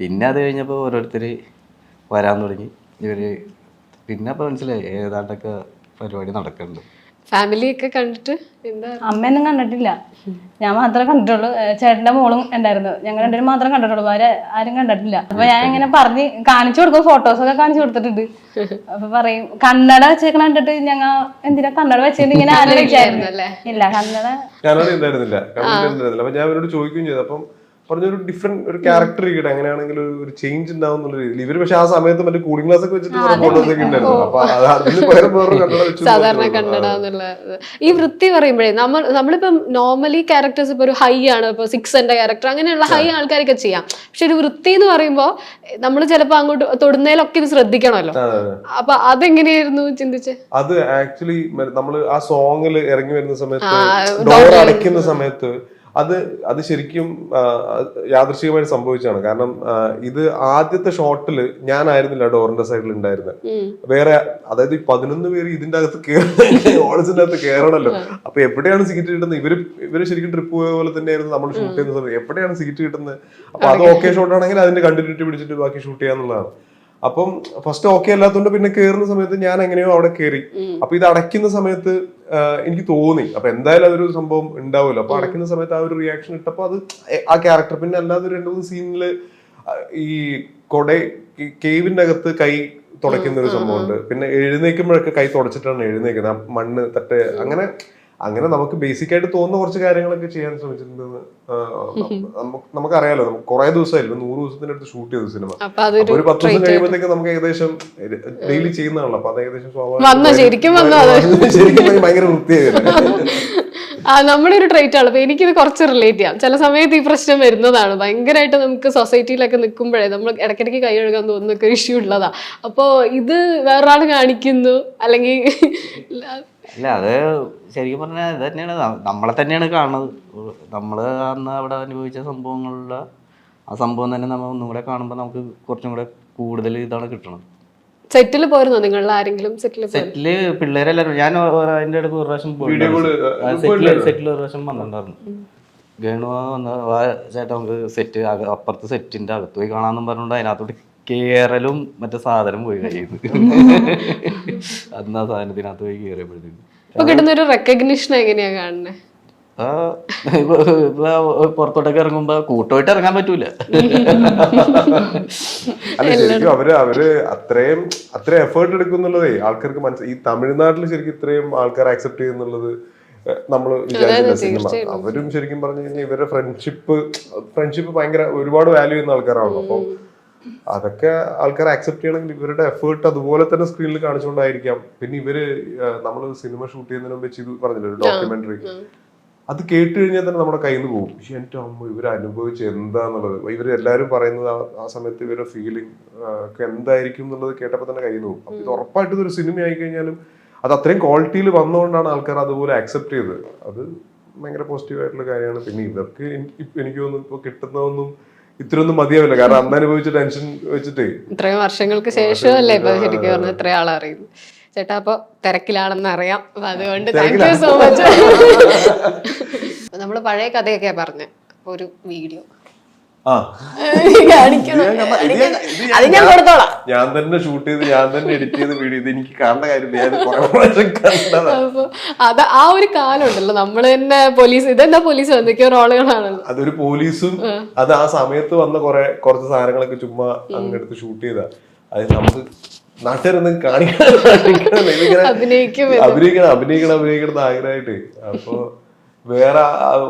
പിന്നെ അത് കഴിഞ്ഞപ്പോൾ ഓരോരുത്തർ വരാൻ തുടങ്ങി. ഇവർ പിന്നെ അപ്പോൾ മനസ്സിലായി ഏതാണ്ടൊക്കെ പരിപാടി നടക്കുന്നുണ്ട് ഫാമിലി ഒക്കെ കണ്ടിട്ട് എന്താ? അമ്മയൊന്നും കണ്ടിട്ടില്ല. ഞാൻ മാത്രമേ കണ്ടിട്ടുള്ളൂ. ചേട്ടന്റെ മോളും ഉണ്ടായിരുന്നു. ഞങ്ങൾ രണ്ടുപേരും മാത്രം കണ്ടിട്ടുള്ളൂ. വേറെ ആരും കണ്ടിട്ടില്ല. അപ്പൊ ഞാൻ ഇങ്ങനെ പറഞ്ഞ് കാണിച്ചു കൊടുക്കും. ഫോട്ടോസ് ഒക്കെ കാണിച്ചു കൊടുത്തിട്ടുണ്ട്. അപ്പൊ പറയും കന്നഡ വെച്ചേക്കണ കണ്ടിട്ട് ഞങ്ങൾ എന്തിനാ കന്നഡ വെച്ചിട്ട് ഇങ്ങനെ ആലോചിക്കായിരുന്നു. അല്ലേ? ഇല്ല അപ്പൊ ഞാൻ അവരോട് ചോദിക്കുകയും ചെയ്തു. അപ്പം പറഞ്ഞൊരു ഡിഫറെന്റ് ഒരു ക്യാരക്ടർ ഈട് അങ്ങനെയാണെങ്കിൽ ഒരു- ചേഞ്ച് ഉണ്ടാവും എന്നുള്ള രീതിയിൽ. ഇവർ പക്ഷെ ആ സമയത്ത് മറ്റേ കൂളിംഗ് ഗ്ലാസ് ഒക്കെ വെച്ചിട്ട് ഫോട്ടോസ് ഒക്കെ ഉണ്ടായിരുന്നു അപ്പൊ അത് അതിന് പകരം വേറെ കണ്ണട വെച്ചു സാധാരണ മാത്രമേ ഉള്ളൂ. കന്നഡ എന്നുള്ള ഇത്. ഈ വൃത്തി പറയുമ്പോഴേ നമ്മൾ നമ്മളിപ്പം നോർമലി ക്യാരക്ടേഴ്സ് ഇപ്പൊ ഒരു ഹൈ ആണ്. ഇപ്പൊ സിക്സ് എന്റെ ക്യാരക്ടർ അങ്ങനെയുള്ള ഹൈ ആൾക്കാരൊക്കെ ചെയ്യാം. പക്ഷെ ഒരു വൃത്തി എന്ന് പറയുമ്പോൾ നമ്മൾ ചിലപ്പോൾ അങ്ങോട്ട് തൊടുന്നതിലൊക്കെ ഇത് ശ്രദ്ധിക്കണമല്ലോ. അപ്പൊ അതെങ്ങനെയായിരുന്നു ചിന്തിച്ച്? അത് ആക്ച്വലി നമ്മൾ ആ സോങ്ങിൽ ഇറങ്ങി വരുന്ന സമയത്ത് ഡോർ അടയ്ക്കുന്ന സമയത്ത് അത് അത് ശരിക്കും യാദൃശികമായിട്ട് സംഭവിച്ചാണ് കാരണം ഇത് ആദ്യത്തെ ഷോട്ടിൽ ഞാനായിരുന്നില്ല ഡോറിന്റെ സൈഡിൽ ഉണ്ടായിരുന്നത് വേറെ അതായത് ഈ പതിനൊന്ന് പേര് ഇതിന്റെ അകത്ത് ഓഡിസിന്റെ അകത്ത് കയറണല്ലോ അപ്പൊ എവിടെയാണ് സീറ്റ് കിട്ടുന്നത്? ഇവർ ഇവർ ശരിക്കും ട്രിപ്പ് പോയ പോലെ തന്നെയായിരുന്നു നമ്മൾ ഷൂട്ട് ചെയ്യുന്ന സമയത്ത്. എവിടെയാണ് സീറ്റ് കിട്ടുന്നത്? അപ്പൊ അത് ഓക്കെ ഷോട്ട് ആണെങ്കിൽ അതിന്റെ കണ്ടിന്യൂറ്റി പിടിച്ചിട്ട് ബാക്കി ഷൂട്ട് ചെയ്യാന്നുള്ളതാണ്. അപ്പം ഫസ്റ്റ് ഓക്കെ അല്ലാത്തതുകൊണ്ട് പിന്നെ കയറുന്ന സമയത്ത് ഞാൻ എങ്ങനെയോ അവിടെ കയറി അപ്പൊ ഇത് അടയ്ക്കുന്ന സമയത്ത് എനിക്ക് തോന്നി. അപ്പൊ എന്തായാലും അതൊരു സംഭവം ഉണ്ടാവുമല്ലോ. അപ്പൊ അടയ്ക്കുന്ന സമയത്ത് ആ ഒരു റിയാക്ഷൻ ഇട്ടപ്പോ അത് ആ ക്യാരക്ടർ പിന്നെ അല്ലാതെ രണ്ട് മൂന്ന് സീനിൽ ഈ കൊട കേവിന്റെ അകത്ത് കൈ തുടയ്ക്കുന്ന ഒരു സംഭവം ഉണ്ട് പിന്നെ എഴുന്നേക്കുമ്പോഴൊക്കെ കൈ തുടച്ചിട്ടാണ് എഴുന്നേക്കുന്നത് മണ്ണ് തട്ട് അങ്ങനെ അങ്ങനെ നമുക്ക് ബേസിക് ആയിട്ട് തോന്നുന്ന കുറച്ച് കാര്യങ്ങളൊക്കെ ചെയ്യാൻ ശ്രമിച്ചിട്ടുണ്ട് നമുക്കറിയാലോ നമുക്ക് കുറെ ദിവസമായില്ല? നൂറ് ദിവസത്തിന്റെ അടുത്ത് ഷൂട്ട് ചെയ്ത സിനിമ ഒരു പത്ത് ദിവസം കഴിയുമ്പോഴത്തേക്ക് നമുക്ക് ഏകദേശം ഡെയിലി ചെയ്യുന്നതാണല്ലോ. അപ്പൊ അത് ഏകദേശം സ്വാഭാവികം- ശരിക്കും ഭയങ്കര- വൃത്തിയായിരുന്നു നമ്മുടെ ഒരു ട്രേറ്റ് ആണ്. അപ്പൊ എനിക്കിത് കുറച്ച് റിലേറ്റ് ചെയ്യാം. ചില സമയത്ത് ഈ പ്രശ്നം വരുന്നതാണ്. ഭയങ്കരമായിട്ട് നമുക്ക് സൊസൈറ്റിയിലൊക്കെ നിൽക്കുമ്പോഴേ നമ്മൾ ഇടയ്ക്കിടയ്ക്ക് കൈ കഴുകാൻ തോന്നുന്നൊക്കെ ഇഷ്യൂ ഉള്ളതാ. അപ്പോ ഇത് വേറൊരാൾ കാണിക്കുന്നു. അല്ലെങ്കിൽ അല്ല അത് ശരിക്കും പറഞ്ഞാൽ ഇത് തന്നെയാണ്. നമ്മളെ തന്നെയാണ് കാണുന്നത്. നമ്മൾ അന്ന് അവിടെ അനുഭവിച്ച സംഭവങ്ങളുള്ള ആ സംഭവം തന്നെ നമ്മൾ ഒന്നും കൂടെ കാണുമ്പോൾ നമുക്ക് കുറച്ചും കൂടെ കൂടുതൽ ഇതാണ് കിട്ടണത്. സെറ്റിൽ പോയിരുന്നോ നിങ്ങളിൽ ആരെങ്കിലും? സെറ്റിൽ സെറ്റിൽ പിള്ളേരെല്ലാരും ഞാൻ അതിന്റെ അടുത്ത് ഒരു പ്രാവശ്യം സെറ്റിൽ? സെറ്റിൽ ഒരു പ്രാവശ്യം വന്നിട്ടുണ്ടായിരുന്നു. ഗണു വന്ന ചേട്ടാ നമുക്ക് സെറ്റ് അപ്പുറത്തെ സെറ്റിന്റെ അകത്ത് പോയി കാണാന്നും പറഞ്ഞുകൊണ്ട് അതിനകത്തോട്ട് കേറലും മറ്റേ സാധനം പോയി കഴിയുന്നു അന്ന് ആ സാധനത്തിനകത്ത് പോയി കയറിയപ്പോഴത്തേക്ക് ഇപ്പൊ കിട്ടുന്ന ഒരു റെക്കഗ്നിഷൻ എങ്ങനെയാ കാണുന്നത് പുറത്തോട്ടൊക്കെ ഇറങ്ങുമ്പോ കൂട്ടമായിട്ട് ഇറങ്ങാൻ പറ്റൂല. അല്ല ശരിക്കും അവർ അവർ അത്രയും അത്രയും എഫേർട്ട് എടുക്കുന്നുള്ളതേ ആൾക്കാർക്ക് മനസ്സിലായി ഈ തമിഴ്നാട്ടിൽ ശരിക്കും ഇത്രയും ആൾക്കാർ ആക്സെപ്റ്റ് ചെയ്യുന്നുള്ളത് നമ്മൾ വിചാരിച്ചില്ല സിനിമ. അവരും ശരിക്കും പറഞ്ഞു കഴിഞ്ഞാൽ ഇവരുടെ ഫ്രണ്ട്ഷിപ്പ് ഫ്രണ്ട്ഷിപ്പ് ഭയങ്കര ഒരുപാട് വാല്യൂ ചെയ്യുന്ന ആൾക്കാരാണല്ലോ. അപ്പം അതൊക്കെ ആൾക്കാർ ആക്സെപ്റ്റ് ചെയ്യണമെങ്കിൽ ഇവരുടെ എഫേർട്ട് അതുപോലെ തന്നെ സ്ക്രീനിൽ കാണിച്ചുകൊണ്ടായിരിക്കാം. പിന്നെ ഇവർ നമ്മൾ സിനിമ ഷൂട്ട് ചെയ്യുന്നതിന് മുമ്പ് ചെയ്തു പറഞ്ഞില്ലേ ഒരു ഡോക്യുമെന്ററി അത് കേട്ട് കഴിഞ്ഞാൽ തന്നെ നമ്മുടെ കയ്യിൽ നിന്ന് പോകും. പക്ഷെ എന്റെ അമ്മ ഇവർ അനുഭവിച്ച് എന്താന്നുള്ളത് ഇവർ എല്ലാവരും പറയുന്നത് ആ- സമയത്ത് ഇവരുടെ ഫീലിംഗ് ഒക്കെ എന്തായിരിക്കും എന്നുള്ളത് കേട്ടപ്പോൾ തന്നെ കയ്യിൽ നിന്ന് പോകും. അപ്പൊ ഇത് ഉറപ്പായിട്ടും ഒരു സിനിമ ആയി കഴിഞ്ഞാലും അത് അത്രയും ക്വാളിറ്റിയിൽ വന്നുകൊണ്ടാണ് ആൾക്കാർ അതുപോലെ അക്സെപ്റ്റ് ചെയ്തത്. അത് ഭയങ്കര പോസിറ്റീവ് ആയിട്ടുള്ള കാര്യമാണ്. പിന്നെ ഇവർക്ക് എനിക്ക് തോന്നുന്നു ഇപ്പൊ കിട്ടുന്നതൊന്നും ഇത്രയൊന്നും മതിയാവില്ല. കാരണം അന്ന് അനുഭവിച്ച ടെൻഷൻ വെച്ചിട്ടേ. ഇത്രയും വർഷങ്ങൾക്ക് ശേഷമല്ലേ ഇപ്പൊ ശരിക്കും പറഞ്ഞ ഇത്ര ആൾ അറിയുന്നു ചേട്ടാ അപ്പൊ തിരക്കിലാണെന്ന് അറിയാം. അപ്പൊ അതുകൊണ്ട് താങ്ക് യു സോ മച്ച് നമ്മൾ പഴയ കഥയൊക്കെയാ പറഞ്ഞു. ഒരു വീഡിയോ. ഞാൻ തന്നെ ഷൂട്ട് ചെയ്ത് ഞാൻ തന്നെ എഡിറ്റ് ചെയ്ത് വീഡിയോ എനിക്ക് കാണുന്ന കാര്യം അത് ആ ഒരു കാലം ഉണ്ടല്ലോ നമ്മൾ തന്നെ പോലീസ് ഇതെന്താ പോലീസ് എന്തൊക്കെയോ റോളുകളാണല്ലോ അതൊരു പോലീസും അത് ആ സമയത്ത് വന്ന കുറെ കുറച്ച് സാധനങ്ങളൊക്കെ ചുമ്മാ അങ്ങെടുത്ത് ഷൂട്ട് ചെയ്താ. അത് നമുക്ക് നാട്ടുകാരൊന്നും കാണിക്കണം അഭിനയിക്കണം അഭിനയിക്കണം അഭിനയിക്കണം എന്ന് ആഗ്രഹമായിട്ട്. അപ്പൊ വേറെ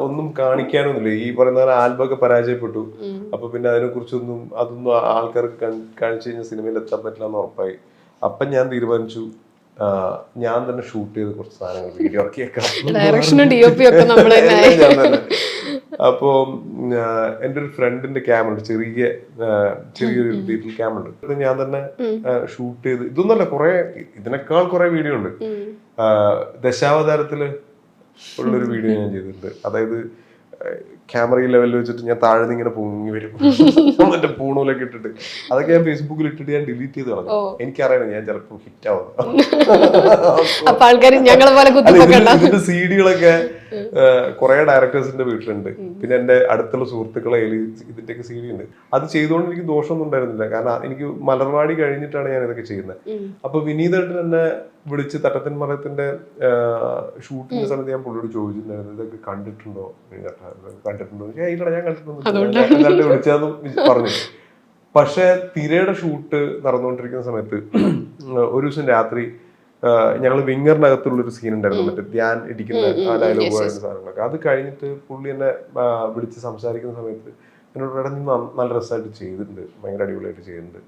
ഒന്നും കാണിക്കാനൊന്നുമില്ല. ഈ പറയുന്ന പോലെ ആൽബം ഒക്കെ പരാജയപ്പെട്ടു അപ്പൊ പിന്നെ അതിനെ കുറിച്ചൊന്നും അതൊന്നും ആൾക്കാർ ആൾക്കാർക്ക് കാണിച്ചു കഴിഞ്ഞാൽ സിനിമയിൽ എത്താൻ പറ്റില്ല എന്ന് ഉറപ്പായി. അപ്പൊ ഞാൻ തീരുമാനിച്ചു ഞാൻ തന്നെ ഷൂട്ട് ചെയ്ത് കുറച്ച് സാധനങ്ങൾ വീഡിയോ ഒക്കെ ഡയറക്ഷനും ഡി ഒ പി ഒക്കെ നമ്മൾ അപ്പോ എന്റെ ഒരു ഫ്രണ്ടിന്റെ ക്യാമറ ഉണ്ട്. ചെറിയ ചെറിയൊരു ഡിജിറ്റൽ ക്യാമറ ഉണ്ട്. ഞാൻ തന്നെ ഷൂട്ട് ചെയ്ത് ഇതൊന്നല്ല കുറെ ഇതിനേക്കാൾ കുറെ വീഡിയോ ഉണ്ട്. ദശാവതാരത്തിൽ ഉള്ളൊരു വീഡിയോ ഞാൻ ചെയ്തിട്ടുണ്ട്. അതായത് ക്യാമറ ലെവലിൽ വെച്ചിട്ട് ഞാൻ താഴെ നിന്ന് ഇങ്ങനെ പൊങ്ങി വരും. മറ്റേ പൂണൂലൊക്കെ ഇട്ടിട്ട്. അതൊക്കെ ഞാൻ ഫേസ്ബുക്കിൽ ഇട്ടിട്ട് ഞാൻ ഡിലീറ്റ് ചെയ്ത് കളഞ്ഞു. എനിക്കറിയണം ഞാൻ ചിലപ്പോൾ ഹിറ്റ് ഇതിന്റെ- ഇതിന്റെ സീഡികളൊക്കെ കുറെ ഡയറക്ടേഴ്സിന്റെ വീട്ടിലുണ്ട്. പിന്നെ എന്റെ അടുത്തുള്ള സുഹൃത്തുക്കളെ ഇതിന്റെയൊക്കെ സി സീഡി ഉണ്ട്. അത് ചെയ്തുകൊണ്ട് എനിക്ക് ദോഷമൊന്നും ഉണ്ടായിരുന്നില്ല. കാരണം എനിക്ക് മലർവാടി കഴിഞ്ഞിട്ടാണ് ഞാൻ ഇതൊക്കെ ചെയ്യുന്നത്. അപ്പൊ വിനീതായിട്ട് തന്നെ വിളിച്ച് തട്ടത്തിൻ മറയത്തിന്റെ ഷൂട്ടിന്റെ സമയത്ത് ഞാൻ പുള്ളിയോട് ചോദിച്ചിട്ടുണ്ടായിരുന്നു ഇതൊക്കെ കണ്ടിട്ടുണ്ടോ? കണ്ടിട്ടുണ്ടോ? ഇല്ല ഞാൻ കണ്ടിട്ടുണ്ടോ വിളിച്ചതെന്നും പറഞ്ഞു. പക്ഷെ തിരയുടെ ഷൂട്ട് നടന്നുകൊണ്ടിരിക്കുന്ന സമയത്ത് ഒരു ദിവസം രാത്രി ഞങ്ങൾ വിങ്ങറിനകത്തുള്ള ഒരു സീൻ ഉണ്ടായിരുന്നു. മറ്റേ ധ്യാൻ ഇടിക്കുന്ന ആ ഡയലോഗ് പറയുന്ന സാധനങ്ങളൊക്കെ. അത് കഴിഞ്ഞിട്ട് പുള്ളി എന്നെ വിളിച്ച് സംസാരിക്കുന്ന സമയത്ത് എന്നോട് ഇവിടെ നിന്ന് നല്ല രസമായിട്ട് ചെയ്തിട്ടുണ്ട്. ഭയങ്കര അടിപൊളിയായിട്ട് ചെയ്യുന്നുണ്ട്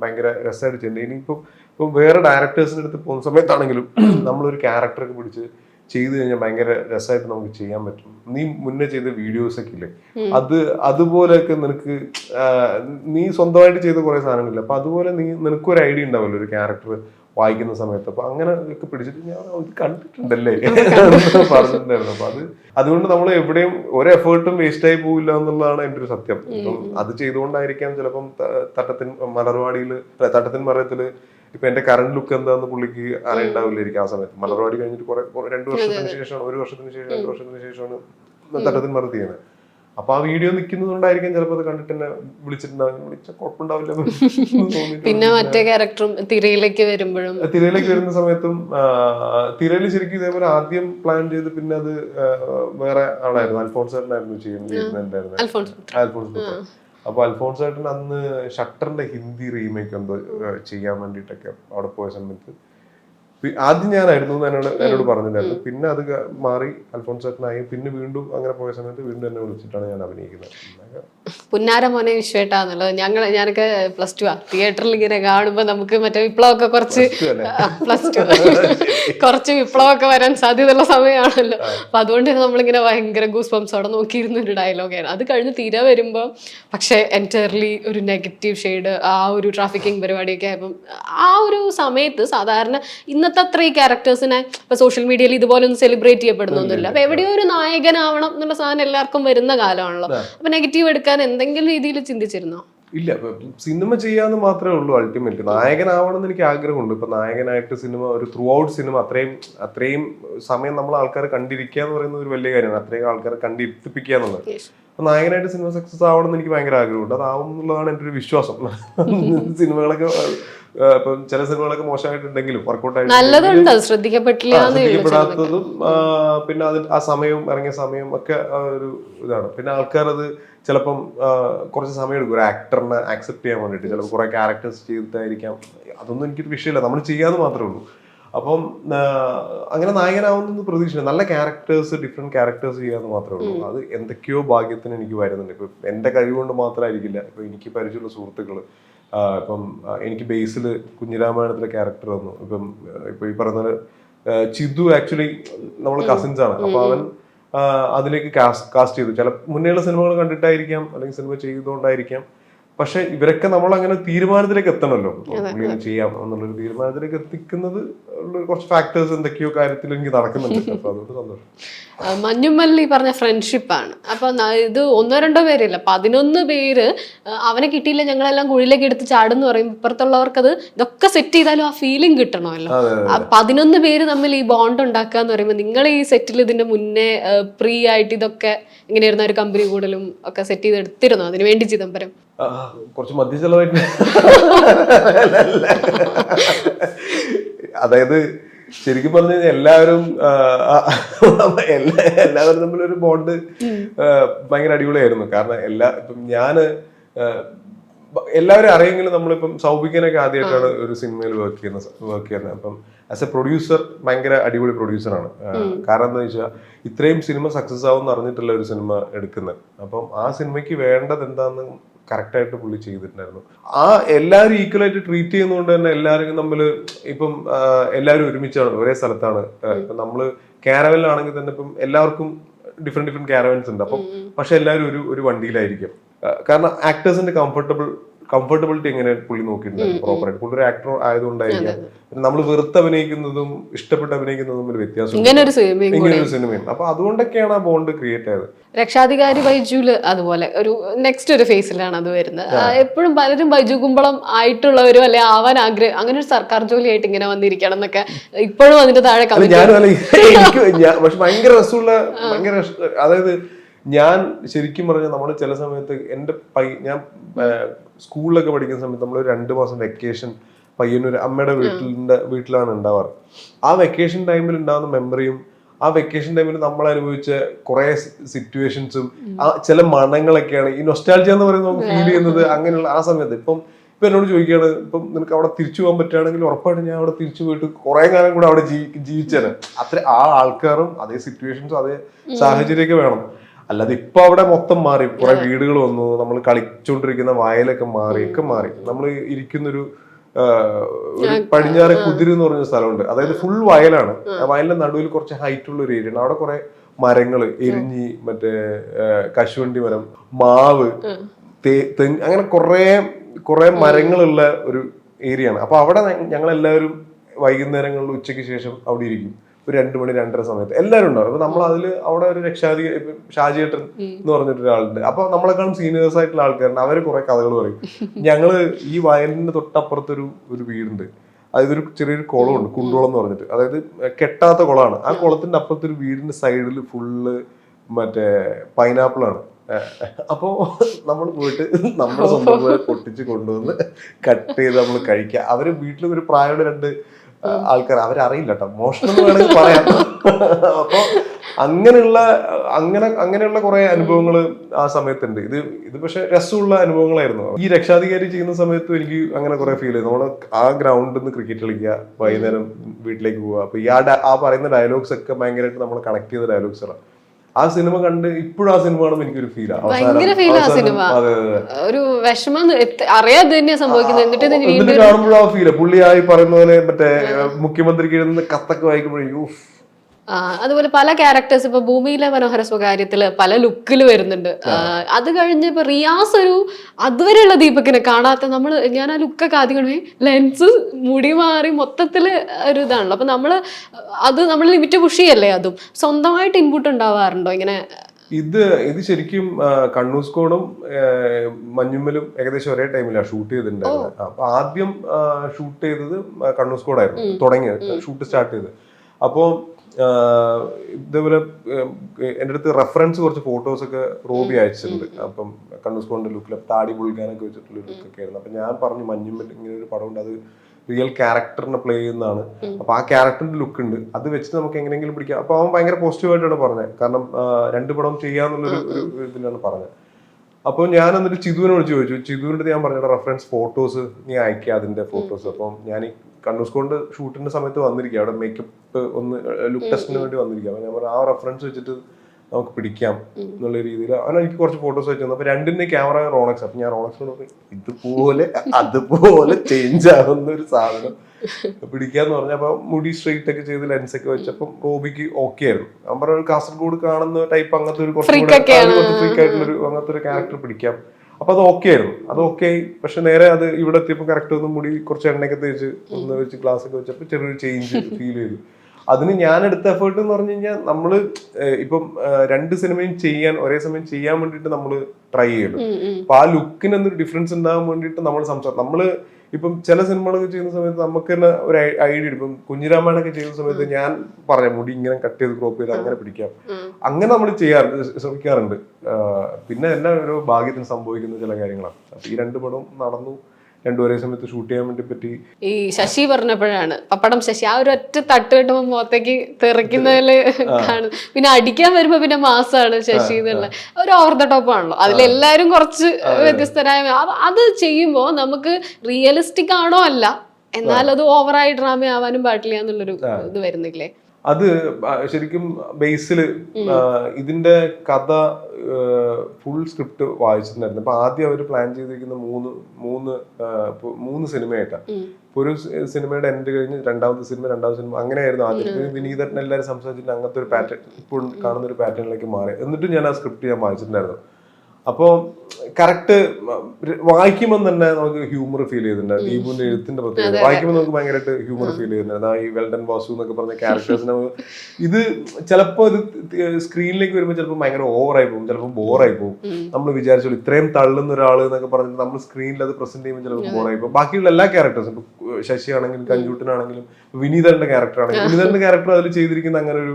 ഭയങ്കര രസമായിട്ട് ചെയ്യുന്നുണ്ട് ഇനിയിപ്പോൾ ഇപ്പം വേറെ ഡയറക്ടേഴ്സിന്റെ അടുത്ത് പോകുന്ന സമയത്താണെങ്കിലും നമ്മളൊരു ക്യാരക്ടറൊക്കെ പിടിച്ച് ചെയ്തു കഴിഞ്ഞാൽ ഭയങ്കര രസമായിട്ട് നമുക്ക് ചെയ്യാൻ പറ്റും. നീ മുന്നേ ചെയ്ത വീഡിയോസ് ഒക്കെ ഇല്ലേ? അത് അതുപോലെയൊക്കെ നിനക്ക് നീ സ്വന്തമായിട്ട് ചെയ്ത കുറേ സാധനങ്ങളില്ല? അപ്പൊ അതുപോലെ നീ നിനക്കൊരു ഐഡിയ ഉണ്ടാവില്ല ഒരു ക്യാരക്ടർ വായിക്കുന്ന സമയത്ത്. അപ്പൊ അങ്ങനെ ഒക്കെ പിടിച്ചിട്ട് ഞാൻ "ആ, ഇത് കണ്ടിട്ടുണ്ടല്ലേ? പറഞ്ഞിട്ടുണ്ടായിരുന്നു. അപ്പൊ അത് അതുകൊണ്ട് നമ്മൾ എവിടെയും ഒരു എഫേർട്ടും വേസ്റ്റ് ആയി പോവില്ല എന്നുള്ളതാണ് എന്റെ ഒരു സത്യം. അത് ചെയ്തുകൊണ്ടായിരിക്കാം ചിലപ്പം തട്ടത്തിൻ മലർവാടിയിൽ തട്ടത്തിൻ മറയത്തിൽ ഇപ്പൊ എന്റെ കറണ്ട് ലുക്ക് എന്താന്ന് പുള്ളിക്ക് അറിയണ്ടാവില്ലായിരിക്കും ആ സമയത്ത്. മലർവാടി കഴിഞ്ഞിട്ട് കുറെ രണ്ടു രണ്ട് വർഷത്തിന് ശേഷമാണ് ഒരു വർഷത്തിന് ശേഷം രണ്ടു വർഷത്തിന് ശേഷമാണ് തട്ടത്തിൻ മറ ചെയ്യുന്നത് അപ്പൊ ആ വീഡിയോ നിൽക്കുന്നതുകൊണ്ടായിരിക്കും ചിലപ്പോൾ അത് കണ്ടിട്ട് എന്നെ വിളിച്ചിട്ടുണ്ടാവും വിളിച്ച കുഴപ്പമുണ്ടാവില്ല പിന്നെ മറ്റേ ക്യാരക്ടറും തിരയിലേക്ക് വരുമ്പോഴും. തിരയിലേക്ക് വരുന്ന സമയത്തും തിരയിൽ ശരിക്കും ഇതേപോലെ ആദ്യം പ്ലാൻ ചെയ്ത് പിന്നെ അത് വേറെ ആളായിരുന്നു. അൽഫോൺസ് ചേട്ടനായിരുന്നു ചെയ്യുന്നുണ്ടായിരുന്നു അൽഫോൺസ്. അപ്പൊ അൽഫോൺസ് ചേട്ടൻ അന്ന് ഷട്ടറിന്റെ ഹിന്ദി റീമേക്ക് എന്തോ ചെയ്യാൻ വേണ്ടിട്ടൊക്കെ അവിടെ പോയ സമയത്ത് ആദ്യം ഞാനായിരുന്നു എന്ന് എന്നോട് എന്നോട് പറഞ്ഞിട്ടുണ്ടായിരുന്നു പിന്നെ അത് മാറി അൽഫോൺസ് ചേട്ടനായി പിന്നെ വീണ്ടും അങ്ങനെ പോയ സമയത്ത് വീണ്ടും എന്നെ വിളിച്ചിട്ടാണ് ഞാൻ അഭിനയിക്കുന്നത്. പുന്നാര മോനെ വിശ്വേട്ടാന്നുള്ളത്. ഞങ്ങൾ ഞാനൊക്കെ പ്ലസ് ടു ആ. തിയേറ്ററിൽ ഇങ്ങനെ കാണുമ്പോൾ നമുക്ക് മറ്റേ വിപ്ലവമൊക്കെ കുറച്ച് പ്ലസ് ടു കുറച്ച് വിപ്ലവമൊക്കെ വരാൻ സാധ്യതയുള്ള സമയമാണല്ലോ. അപ്പൊ അതുകൊണ്ട് തന്നെ നമ്മളിങ്ങനെ ഭയങ്കര ഗൂസ് ബംസോടെ നോക്കിയിരുന്ന ഒരു ഡയലോഗാണ് അത് കഴിഞ്ഞ് തീരെ വരുമ്പോൾ പക്ഷേ എന്റയർലി ഒരു നെഗറ്റീവ് ഷെയ്ഡ് ആ ഒരു ട്രാഫിക്കിംഗ് പരിപാടിയൊക്കെ ആയപ്പം ആ ഒരു സമയത്ത് സാധാരണ ഇന്നത്തെ അത്ര ഈ ക്യാരക്ടേഴ്സിനെ ഇപ്പൊ സോഷ്യൽ മീഡിയയിൽ ഇതുപോലെ ഒന്നും സെലിബ്രേറ്റ് ചെയ്യപ്പെടുന്നൊന്നുമില്ല. അപ്പൊ എവിടെയോ ഒരു നായകനാവണം എന്നുള്ള സാധനം എല്ലാവർക്കും വരുന്ന കാലമാണല്ലോ. അപ്പൊ നെഗറ്റീവ് എടുക്കാൻ എന്തെങ്കിലും രീതിയിൽ ചിന്തിച്ചിരുന്നോ? ഇല്ല സിനിമ ചെയ്യാന്ന് മാത്രമേ ഉള്ളൂ അൾട്ടിമേറ്റ് നായകനാവണം എന്ന് എനിക്ക് ആഗ്രഹമുണ്ട്. ഇപ്പൊ നായകനായിട്ട് സിനിമ ഒരു ത്രൂ ഔട്ട് സിനിമ അത്രയും അത്രയും സമയം നമ്മൾ ആൾക്കാരെ കണ്ടിരിക്കുക എന്ന് പറയുന്ന ഒരു വലിയ കാര്യമാണ്. അത്രയും ആൾക്കാരെ കണ്ടിരുത്തിപ്പിക്കുക എന്നുള്ളത്. അപ്പൊ നായകനായിട്ട് സിനിമ സക്സസ് ആവണം എന്ന് എനിക്ക് ഭയങ്കര ആഗ്രഹമുണ്ട്. അതാവും എന്നുള്ളതാണ് എന്റെ ഒരു വിശ്വാസം. സിനിമകളൊക്കെ ഇപ്പം ചില സിനിമകളൊക്കെ മോശമായിട്ടുണ്ടെങ്കിലും വർക്കൗട്ട് നല്ലതുണ്ട്. ശ്രദ്ധിക്കപ്പെടാത്തതും പിന്നെ അതിൽ ആ സമയവും ഇറങ്ങിയ സമയം ഒക്കെ ഒരു ഇതാണ്. പിന്നെ ആൾക്കാർ അത് ചിലപ്പം കുറച്ച് സമയം എടുക്കും. ഒരു ആക്ടറിനെ ആക്സെപ്റ്റ് ചെയ്യാൻ വേണ്ടിയിട്ട്. ചിലപ്പോൾ കുറെ ക്യാരക്ടേഴ്സ് ചെയ്തിട്ടായിരിക്കാം. അതൊന്നും എനിക്കൊരു വിഷയമില്ല. നമ്മൾ ചെയ്യാന്ന് മാത്രമേ ഉള്ളൂ. അപ്പം അങ്ങനെ നായകനാവുന്ന പ്രതീക്ഷയില്ല നല്ല ക്യാരക്ടേഴ്സ് ഡിഫറെന്റ് ക്യാരക്ടേഴ്സ് ചെയ്യാന്ന് മാത്രമേ ഉള്ളൂ. അത് എന്തൊക്കെയോ ഭാഗ്യത്തിന് എനിക്ക് വരുന്നുണ്ട്. ഇപ്പൊ എന്റെ കഴിവുകൊണ്ട് മാത്രമായിരിക്കില്ല. ഇപ്പൊ എനിക്ക് പരിചയമുള്ള സുഹൃത്തുക്കൾ ഇപ്പം എനിക്ക് ബേസിൽ കുഞ്ഞിരാമായണത്തിലെ ക്യാരക്ടർ വന്നു. ഇപ്പം ഇപ്പൊ ഈ പറഞ്ഞ ചിദു ചിതു ആക്ച്വലി നമ്മൾ കസിൻസ് ആണ്. അപ്പൊ അവൻ അതിലേക്ക് കാസ്റ്റ് ചെയ്തു. ചില മുന്നേയുള്ള സിനിമകൾ കണ്ടിട്ടായിരിക്കാം അല്ലെങ്കിൽ സിനിമ ചെയ്തുകൊണ്ടായിരിക്കാം. പക്ഷെ ഇവരൊക്കെ നമ്മൾ അങ്ങനെ തീരുമാനത്തിലേക്ക് എത്തണമല്ലോ. ഇങ്ങനെ ചെയ്യാം എന്നുള്ളൊരു തീരുമാനത്തിലേക്ക് എത്തിക്കുന്നത് കുറച്ച് ഫാക്ടേഴ്സ് എന്തൊക്കെയോ കാര്യത്തിൽ എനിക്ക് നടക്കുന്നുണ്ട്. അപ്പൊ അതുകൊണ്ട് സന്തോഷം. മഞ്ഞുമല്ലി പറഞ്ഞ ഫ്രണ്ട്ഷിപ്പാണ് അപ്പൊ ഇത് ഒന്നോ രണ്ടോ പേരില്ല പതിനൊന്ന് പേര് അവനെ കിട്ടിയില്ല ഞങ്ങളെല്ലാം കുഴിയിലേക്ക് എടുത്ത് ചാടുന്ന് പറയും ഇപ്പുറത്തുള്ളവർക്ക് അത് ഇതൊക്കെ സെറ്റ് ചെയ്താലും ആ ഫീലിംഗ് കിട്ടണമല്ലോ. പതിനൊന്ന് പേര് തമ്മിൽ ഈ ബോണ്ട് ഉണ്ടാക്കുക എന്ന് പറയുമ്പോൾ നിങ്ങൾ ഈ സെറ്റിൽ ഇതിന്റെ മുന്നേ പ്രീ ആയിട്ട് ഇതൊക്കെ ഇങ്ങനെയായിരുന്നു ഒരു കമ്പനി കൂടലും ഒക്കെ സെറ്റ് ചെയ്ത് എടുത്തിരുന്നു? അതിനു വേണ്ടി ചിദംബരം. കുറച്ച് മദ്യ ചെലവായിട്ട് അതായത് ശരിക്കും പറഞ്ഞു കഴിഞ്ഞാൽ എല്ലാവരും എല്ലാവരും തമ്മിലൊരു ബോണ്ട് ഭയങ്കര അടിപൊളിയായിരുന്നു. കാരണം എല്ലാ ഇപ്പം ഞാൻ എല്ലാവരും അറിയെങ്കിലും നമ്മളിപ്പം സൗഭിക്കനൊക്കെ ആദ്യമായിട്ടാണ് ഒരു സിനിമയിൽ വർക്ക് ചെയ്യുന്ന വർക്ക് ചെയ്യുന്നത്. അപ്പം ആസ് എ പ്രൊഡ്യൂസർ ഭയങ്കര അടിപൊളി പ്രൊഡ്യൂസറാണ് കാരണം എന്താ വെച്ചാൽ ഇത്രയും സിനിമ സക്സസ് ആവും എന്ന് അറിഞ്ഞിട്ടുള്ള ഒരു സിനിമ എടുക്കുന്നത്. അപ്പം ആ സിനിമയ്ക്ക് വേണ്ടത് എന്താന്ന് കറക്റ്റ് ആയിട്ട് പുള്ളി ചെയ്തിട്ടുണ്ടായിരുന്നു. ആ എല്ലാവരും ഈക്വൽ ആയിട്ട് ട്രീറ്റ് ചെയ്യുന്നതുകൊണ്ട് തന്നെ എല്ലാവരും നമ്മൾ ഇപ്പം എല്ലാവരും ഒരുമിച്ചാണ് ഒരേ സ്ഥലത്താണ്. ഇപ്പം നമ്മൾ കാരവലിലാണെങ്കിൽ തന്നെ ഇപ്പം എല്ലാവർക്കും ഡിഫറെന്റ് ഡിഫറെന്റ് കാരവൻസ് ഉണ്ട്. അപ്പം പക്ഷെ എല്ലാവരും ഒരു ഒരു വണ്ടിയിലായിരിക്കും. കാരണം ആക്ടേഴ്സിന്റെ കംഫർട്ടബിൾ കംഫർട്ടബിലിറ്റി എങ്ങനെ പുള്ളി നോക്കിയിട്ടുണ്ടായിരുന്നു പ്രോപ്പറായിട്ട് പുള്ളി ഒരു ആക്ടർ ആയതുകൊണ്ടായിരിക്കാം. നമ്മൾ വെറുത്ത് അഭിനയിക്കുന്നതും ഇഷ്ടപ്പെട്ട് അഭിനയിക്കുന്നതും തമ്മിൽ വ്യത്യാസം ഇങ്ങനെ ഒരു സിനിമയും ഒരു അപ്പൊ അതുകൊണ്ടൊക്കെയാണ് ആ ബോണ്ട് ക്രിയേറ്റ് ആയത്. രക്ഷാധികാരി ബൈജുൽ അതുപോലെ ഒരു നെക്സ്റ്റ് ഒരു ഫേസിലാണ് അത് വരുന്നത്. എപ്പോഴും പലരും ബൈജു കുമ്പളം ആയിട്ടുള്ളവരും അല്ലെ ആവാൻ ആഗ്രഹം അങ്ങനെ ഒരു സർക്കാർ ജോലി ആയിട്ട് ഇങ്ങനെ വന്നിരിക്കണം എന്നൊക്കെ ഇപ്പോഴും അതിന്റെ താഴെ പക്ഷെ ഭയങ്കര രസമുള്ള ഭയങ്കര അതായത് ഞാൻ ശരിക്കും പറഞ്ഞാൽ നമ്മൾ ചില സമയത്ത് എന്റെ പൈ ഞാൻ സ്കൂളിലൊക്കെ പഠിക്കുന്ന സമയത്ത് നമ്മൾ രണ്ട് മാസം വെക്കേഷൻ പയ്യന്നൂർ അമ്മയുടെ വീട്ടിലിന്റെ വീട്ടിലാണ് ഉണ്ടാവാറ് ആ വെക്കേഷൻ ടൈമിൽ ഉണ്ടാകുന്ന മെമ്മറിയും ആ വെക്കേഷൻ ടൈമിൽ നമ്മൾ അനുഭവിച്ച കുറെ സിറ്റുവേഷൻസും ആ ചില മണങ്ങളൊക്കെയാണ് ഈ നൊസ്റ്റാൾജിയ എന്ന് പറയുന്നത് നമുക്ക് ഫീൽ ചെയ്യുന്നത് അങ്ങനെയുള്ള ആ സമയത്ത്. ഇപ്പം ഇപ്പൊ എന്നോട് ചോദിക്കുകയാണ് ഇപ്പം നിനക്ക് അവിടെ തിരിച്ചു പോകാൻ പറ്റുകയാണെങ്കിൽ ഉറപ്പായിട്ട് ഞാൻ അവിടെ തിരിച്ചു പോയിട്ട് കുറേ കാലം കൂടെ അവിടെ ജീവി ജീവിച്ചാണ് അത്ര ആ ആൾക്കാരും അതേ സിറ്റുവേഷൻസും അതേ സാഹചര്യമൊക്കെ വേണം. അല്ലാതെ ഇപ്പൊ അവിടെ മൊത്തം മാറി. കുറെ വീടുകൾ വന്നു. നമ്മൾ കളിച്ചുകൊണ്ടിരിക്കുന്ന വയലൊക്കെ മാറി ഒക്കെ മാറി. നമ്മൾ ഇരിക്കുന്നൊരു പടിഞ്ഞാറ് കുതിര് എന്ന് പറഞ്ഞ സ്ഥലമുണ്ട്. അതായത് ഫുൾ വയലാണ്. ആ. വയലിന്റെ നടുവിൽ കുറച്ച് ഹൈറ്റ് ഉള്ള ഒരു ഏരിയ ഉണ്ട് അവിടെ കുറെ മരങ്ങൾ എരിഞ്ഞി മറ്റേ കശുവണ്ടി മരം മാവ് അങ്ങനെ കുറെ കുറെ മരങ്ങളുള്ള ഒരു ഏരിയ ആണ് അപ്പൊ അവിടെ ഞങ്ങൾ എല്ലാവരും വൈകുന്നേരങ്ങളിൽ ഉച്ചയ്ക്ക് ശേഷം അവിടെ ഇരിക്കും. ഒരു രണ്ട് മണി രണ്ടര സമയത്ത്. എല്ലാവരും ഉണ്ടാവും. അപ്പൊ നമ്മൾ അതിൽ അവിടെ ഒരു രക്ഷാധി ഷാജി ഷാജിയേട്ടൻ എന്ന് പറഞ്ഞിട്ട് ഒരാളുണ്ട് അപ്പൊ നമ്മളെക്കാളും സീനിയേഴ്സ് ആയിട്ടുള്ള ആൾക്കാരുണ്ട്. അവർ കുറെ കഥകൾ പറയും. ഞങ്ങൾ ഈ വയലിന്റെ തൊട്ടപ്പുറത്തൊരു ഒരു വീടുണ്ട്. അതായത് ഒരു ചെറിയൊരു കുളമുണ്ട്. കുണ്ടോളം എന്ന് പറഞ്ഞിട്ട്. അതായത് കെട്ടാത്ത കുളമാണ്. ആ കുളത്തിന്റെ അപ്പുറത്ത് ഒരു വീടിന്റെ സൈഡിൽ ഫുള്ള് മറ്റേ പൈനാപ്പിൾ ആണ്. അപ്പോ നമ്മൾ പോയിട്ട് നമ്മുടെ സ്വന്തം പൊട്ടിച്ച് കൊണ്ടുവന്ന് കട്ട് ചെയ്ത് നമ്മൾ കഴിക്കുക അവർ വീട്ടിൽ ഒരു പ്രായമുള്ള രണ്ട് ആൾക്കാർ അവരറിയില്ല കേട്ടോ മോഷണം എന്ന് വേണമെങ്കിൽ പറയാം. അപ്പോൾ അങ്ങനെയുള്ള അങ്ങനെ അങ്ങനെയുള്ള കുറെ അനുഭവങ്ങൾ ആ സമയത്തുണ്ട്. ഇത് ഇത് പക്ഷെ രസമുള്ള അനുഭവങ്ങളായിരുന്നു. ഈ രക്ഷാധികാരി ചെയ്യുന്ന സമയത്തും എനിക്ക് അങ്ങനെ കുറെ ഫീൽ ചെയ്തു. നമ്മൾ ആ ഗ്രൗണ്ടിൽ നിന്ന് ക്രിക്കറ്റ് കളിക്കുക വൈകുന്നേരം വീട്ടിലേക്ക് പോവുക. അപ്പൊ ഈ ആ ആ പറയുന്ന ഡയലോഗ്സ് ഒക്കെ ഭയങ്കരമായിട്ട് നമ്മൾ കണക്ട് ചെയ്ത ഡയലോഗ്സ് ആണ്. ആ സിനിമ കണ്ട് ഇപ്പോഴും ആ സിനിമ കാണുമ്പോൾ എനിക്കൊരു എന്നിട്ട് കാണുമ്പോഴും ആ ഫീൽ പുള്ളി പറയുന്ന പോലെ മറ്റേ മുഖ്യമന്ത്രിക്ക് കത്തൊക്കെ വായിക്കുമ്പോഴേ അതുപോലെ പല ക്യാരക്ടേഴ്സ് ഇപ്പൊ ഭൂമിയിലെ മനോഹര സ്വകാര്യത്തിൽ പല ലുക്കിൽ വരുന്നുണ്ട്. അത് കഴിഞ്ഞ് ഇപ്പൊ റിയാസ് ഒരു അതുവരെയുള്ള ദീപകിനെ കാണാത്ത നമ്മൾ ഞാൻ ആ ലുക്കൊക്കെ ആദ്യം കണ്ടു. ലെൻസ് മുടി മാറി മൊത്തത്തിൽ ഒരു ഇതാണല്ലോ. അപ്പൊ നമ്മൾ അത് നമ്മൾ ലിമിറ്റ് പുഷ് ചെയ്യല്ലേ അതും? സ്വന്തമായിട്ട് ഇൻപുട്ട് ഉണ്ടാവാറുണ്ടോ ഇങ്ങനെ? ഇത് ഇത് ശരിക്കും കണ്ണൂർ സ്കോണും മഞ്ഞുമ്മലും ഏകദേശം ഒരേ ടൈമിലാണ് ഷൂട്ട് ചെയ്തിട്ടുണ്ടായിരുന്നത്. അപ്പൊ ആദ്യം ഷൂട്ട് ചെയ്തത് കണ്ണൂർ സ്കോഡായിരുന്നു തുടങ്ങിയത്. ഷൂട്ട് സ്റ്റാർട്ട് ചെയ്ത് അപ്പോൾ ഇതേപോലെ എന്റെ അടുത്ത് റെഫറൻസ് കുറച്ച് ഫോട്ടോസ് ഒക്കെ റോബി അയച്ചിട്ടുണ്ട്. അപ്പം കണ്ണൂർ സ്കോഡിന്റെ ലുക്കിൽ താടി പുളിക്കാനൊക്കെ വെച്ചിട്ടുള്ള ലുക്കൊക്കെ ആയിരുന്നു അപ്പം ഞാൻ പറഞ്ഞു മഞ്ഞുമ്മൽ ഇങ്ങനെ ഒരു പടം ഉണ്ട് അത് റിയൽ ക്യാരക്ടറിനെ പ്ലേ ചെയ്യുന്നതാണ്. അപ്പൊ ആ ക്യാരക്ടറിന്റെ ലുക്ക് ഉണ്ട്. അത് വെച്ച് നമുക്ക് എങ്ങനെയെങ്കിലും പിടിക്കാം. അപ്പൊ അവൻ ഭയങ്കര പോസിറ്റീവായിട്ടാണ് പറഞ്ഞത്. കാരണം രണ്ട് പടം ചെയ്യാന്നുള്ളൊരു ഒരു ഇതിലാണ് പറഞ്ഞത്. അപ്പോൾ ഞാൻ എന്നിട്ട് ചിതുവിനെ വിളിച്ച് ചോദിച്ചു. ചിതുവിന്റെ ഞാൻ പറഞ്ഞ റെഫറൻസ് ഫോട്ടോസ് നീ അയക്കുക അതിന്റെ ഫോട്ടോസ് അപ്പം ഞാൻ കണ്ണൂർ കൊണ്ട് ഷൂട്ടിന്റെ സമയത്ത് വന്നിരിക്കുക അവിടെ മേക്കപ്പ് ഒന്ന് ലുക്ക് ടെസ്റ്റിന് വേണ്ടി വന്നിരിക്കുക ഞാൻ പറഞ്ഞു ആ റെഫറൻസ് വെച്ചിട്ട് നമുക്ക് പിടിക്കാം എന്നുള്ള രീതിയിൽ അവൻ എനിക്ക് കുറച്ച് ഫോട്ടോസ് വെച്ചു തന്നു. അപ്പൊ രണ്ടിന്റെ ക്യാമറ റോണക്സ് അപ്പൊ ഞാൻ റോണക്സ് പറഞ്ഞു ഇതുപോലെ അതുപോലെ ചേഞ്ച് ആവുന്ന ഒരു സാധനം പിടിക്കാന്ന് പറഞ്ഞപ്പോ മുടി സ്ട്രെയിറ്റ് ഒക്കെ ചെയ്ത് ലെൻസ് ഒക്കെ വെച്ചപ്പം റോബിക്ക് ഓക്കെ ആയിരുന്നു. ഞാൻ പറഞ്ഞു കാസർഗോഡ് കാണുന്ന ടൈപ്പ് അങ്ങനത്തെ ഒരു കുറച്ചും കൂടെ ഒക്കെയാണ്. ആ, കുറച്ച് ഫ്രീക്ക് ആയിട്ടുള്ള ഒരു അങ്ങനത്തെ ഒരു ക്യാരക്ടർ പിടിക്കാം. അപ്പൊ അത് ഓക്കെ ആയിരുന്നു. അത് ഓക്കെ ആയി. പക്ഷെ നേരെ അത് ഇവിടെ എത്തിയപ്പോൾ കറക്റ്റ് ഒന്നും കൂടി കുറച്ച് എണ്ണയൊക്കെ തേച്ച് ഒന്ന് വെച്ച് ഗ്ലാസ് ഒക്കെ വെച്ചപ്പോൾ ചെറിയൊരു ചേഞ്ച് ഫീൽ ചെയ്തു. അതിന് ഞാൻ എടുത്ത എഫേർട്ട് എന്ന് പറഞ്ഞു കഴിഞ്ഞാൽ നമ്മൾ ഇപ്പം രണ്ട് സിനിമയും ചെയ്യാൻ ഒരേ സമയം ചെയ്യാൻ വേണ്ടിയിട്ട് നമ്മൾ ട്രൈ ചെയ്യണം. അപ്പൊ ആ ലുക്കിന് എന്തൊരു ഡിഫറൻസ് ഉണ്ടാകാൻ വേണ്ടിയിട്ട് നമ്മൾ സംസാരം നമ്മൾ ഇപ്പം ചില സിനിമകളൊക്കെ ചെയ്യുന്ന സമയത്ത് നമുക്ക് തന്നെ ഒരു ഐഡിയ ഇപ്പം കുഞ്ഞിരാമായണൊക്കെ ചെയ്യുന്ന സമയത്ത് ഞാൻ പറഞ്ഞ മുടി ഇങ്ങനെ കട്ട് ചെയ്ത് ക്രോപ്പ് ചെയ്ത് അങ്ങനെ പിടിക്കാം. അങ്ങനെ നമ്മൾ ചെയ്യാറുണ്ട് ശ്രമിക്കാറുണ്ട്. പിന്നെ എല്ലാം ഒരു ഭാഗ്യത്തിന് സംഭവിക്കുന്ന ചില കാര്യങ്ങളാണ്. ഈ രണ്ട് പടവും നടന്നു. രണ്ടു ഒരേ സമയത്ത് ഷൂട്ട് ചെയ്യാൻ വേണ്ടി പറ്റി. ഈ ശശി പറഞ്ഞപ്പോഴാണ്. പപ്പടം ശശി ആ ഒരു ഒറ്റ തട്ട് കിട്ടുമ്പോൾ മുഖത്തേക്ക് തെറിക്കുന്നതിൽ കാണും. പിന്നെ അടിക്കാൻ വരുമ്പോ പിന്നെ മാസമാണ് ശശി എന്നുള്ള. ഒരു ഓവർ ദ ടോപ്പ് ആണല്ലോ. അതിലെല്ലാരും കുറച്ച് വ്യത്യസ്തരായ അത് ചെയ്യുമ്പോൾ നമുക്ക് റിയലിസ്റ്റിക് ആണോ അല്ല. എന്നാൽ അത് ഓവറായി ഡ്രാമ ആവാനും പാടില്ല എന്നുള്ളൊരു ഇത് വരുന്നില്ലേ? അത് ശരിക്കും ബേസിൽ ഇതിന്റെ കഥ ഫുൾ സ്ക്രിപ്റ്റ് വായിച്ചിട്ടുണ്ടായിരുന്നു. അപ്പൊ ആദ്യം അവർ പ്ലാൻ ചെയ്തിരിക്കുന്ന മൂന്ന് മൂന്ന് മൂന്ന് സിനിമയായിട്ടാണ് ഇപ്പൊ ഒരു സിനിമയുടെ എൻഡ് കഴിഞ്ഞ് രണ്ടാമത്തെ സിനിമ രണ്ടാമത്തെ സിനിമ അങ്ങനെയായിരുന്നു ആദ്യം. വിനീതൻ എല്ലാവരും സംസാരിച്ചിട്ട് അങ്ങനത്തെ ഒരു പാറ്റേൺ ഇപ്പോൾ കാണുന്ന ഒരു പാറ്റേണിലേക്ക് മാറി. എന്നിട്ടും ഞാൻ ആ സ്ക്രിപ്റ്റ് ഞാൻ വായിച്ചിട്ടുണ്ടായിരുന്നു. അപ്പോൾ കറക്റ്റ് വായിക്കുമ്പോൾ തന്നെ നമുക്ക് ഹ്യൂമർ ഫീൽ ചെയ്യുന്നുണ്ട് ദീപുവിന്റെ എഴുത്തിന്റെ പ്രത്യേകത. വായിക്കുമ്പോൾ നമുക്ക് ഭയങ്കരമായിട്ട് ഹ്യൂമർ ഫീൽ ചെയ്യുന്നുണ്ട്. ആ ഈ വെൽഡൻ വാസു എന്നൊക്കെ പറഞ്ഞ ക്യാരക്ടേഴ്സിനെ ഇത് ചിലപ്പോൾ ഇത് സ്ക്രീനിലേക്ക് വരുമ്പോൾ ചിലപ്പോൾ ഭയങ്കര ഓവറായി പോകും. ചിലപ്പോൾ ബോറായി പോകും. നമ്മൾ വിചാരിച്ചോളൂ ഇത്രയും തള്ളുന്ന ഒരാൾ എന്നൊക്കെ പറഞ്ഞിട്ട് നമ്മൾ സ്ക്രീനിൽ അത് പ്രസന്റ് ചെയ്യുമ്പോൾ ചിലപ്പോൾ ബോറായി പോകും. ബാക്കിയുള്ള എല്ലാ ക്യാരക്ടേഴ്സും ഇപ്പൊ ശശി ആണെങ്കിലും കഞ്ചൂട്ടനാണെങ്കിലും വിനീതന്റെ ക്യാരക്ടർ ആണെങ്കിലും വിനീതന്റെ ക്യാരക്ടർ അതിൽ ചെയ്തിരിക്കുന്ന അങ്ങനെ ഒരു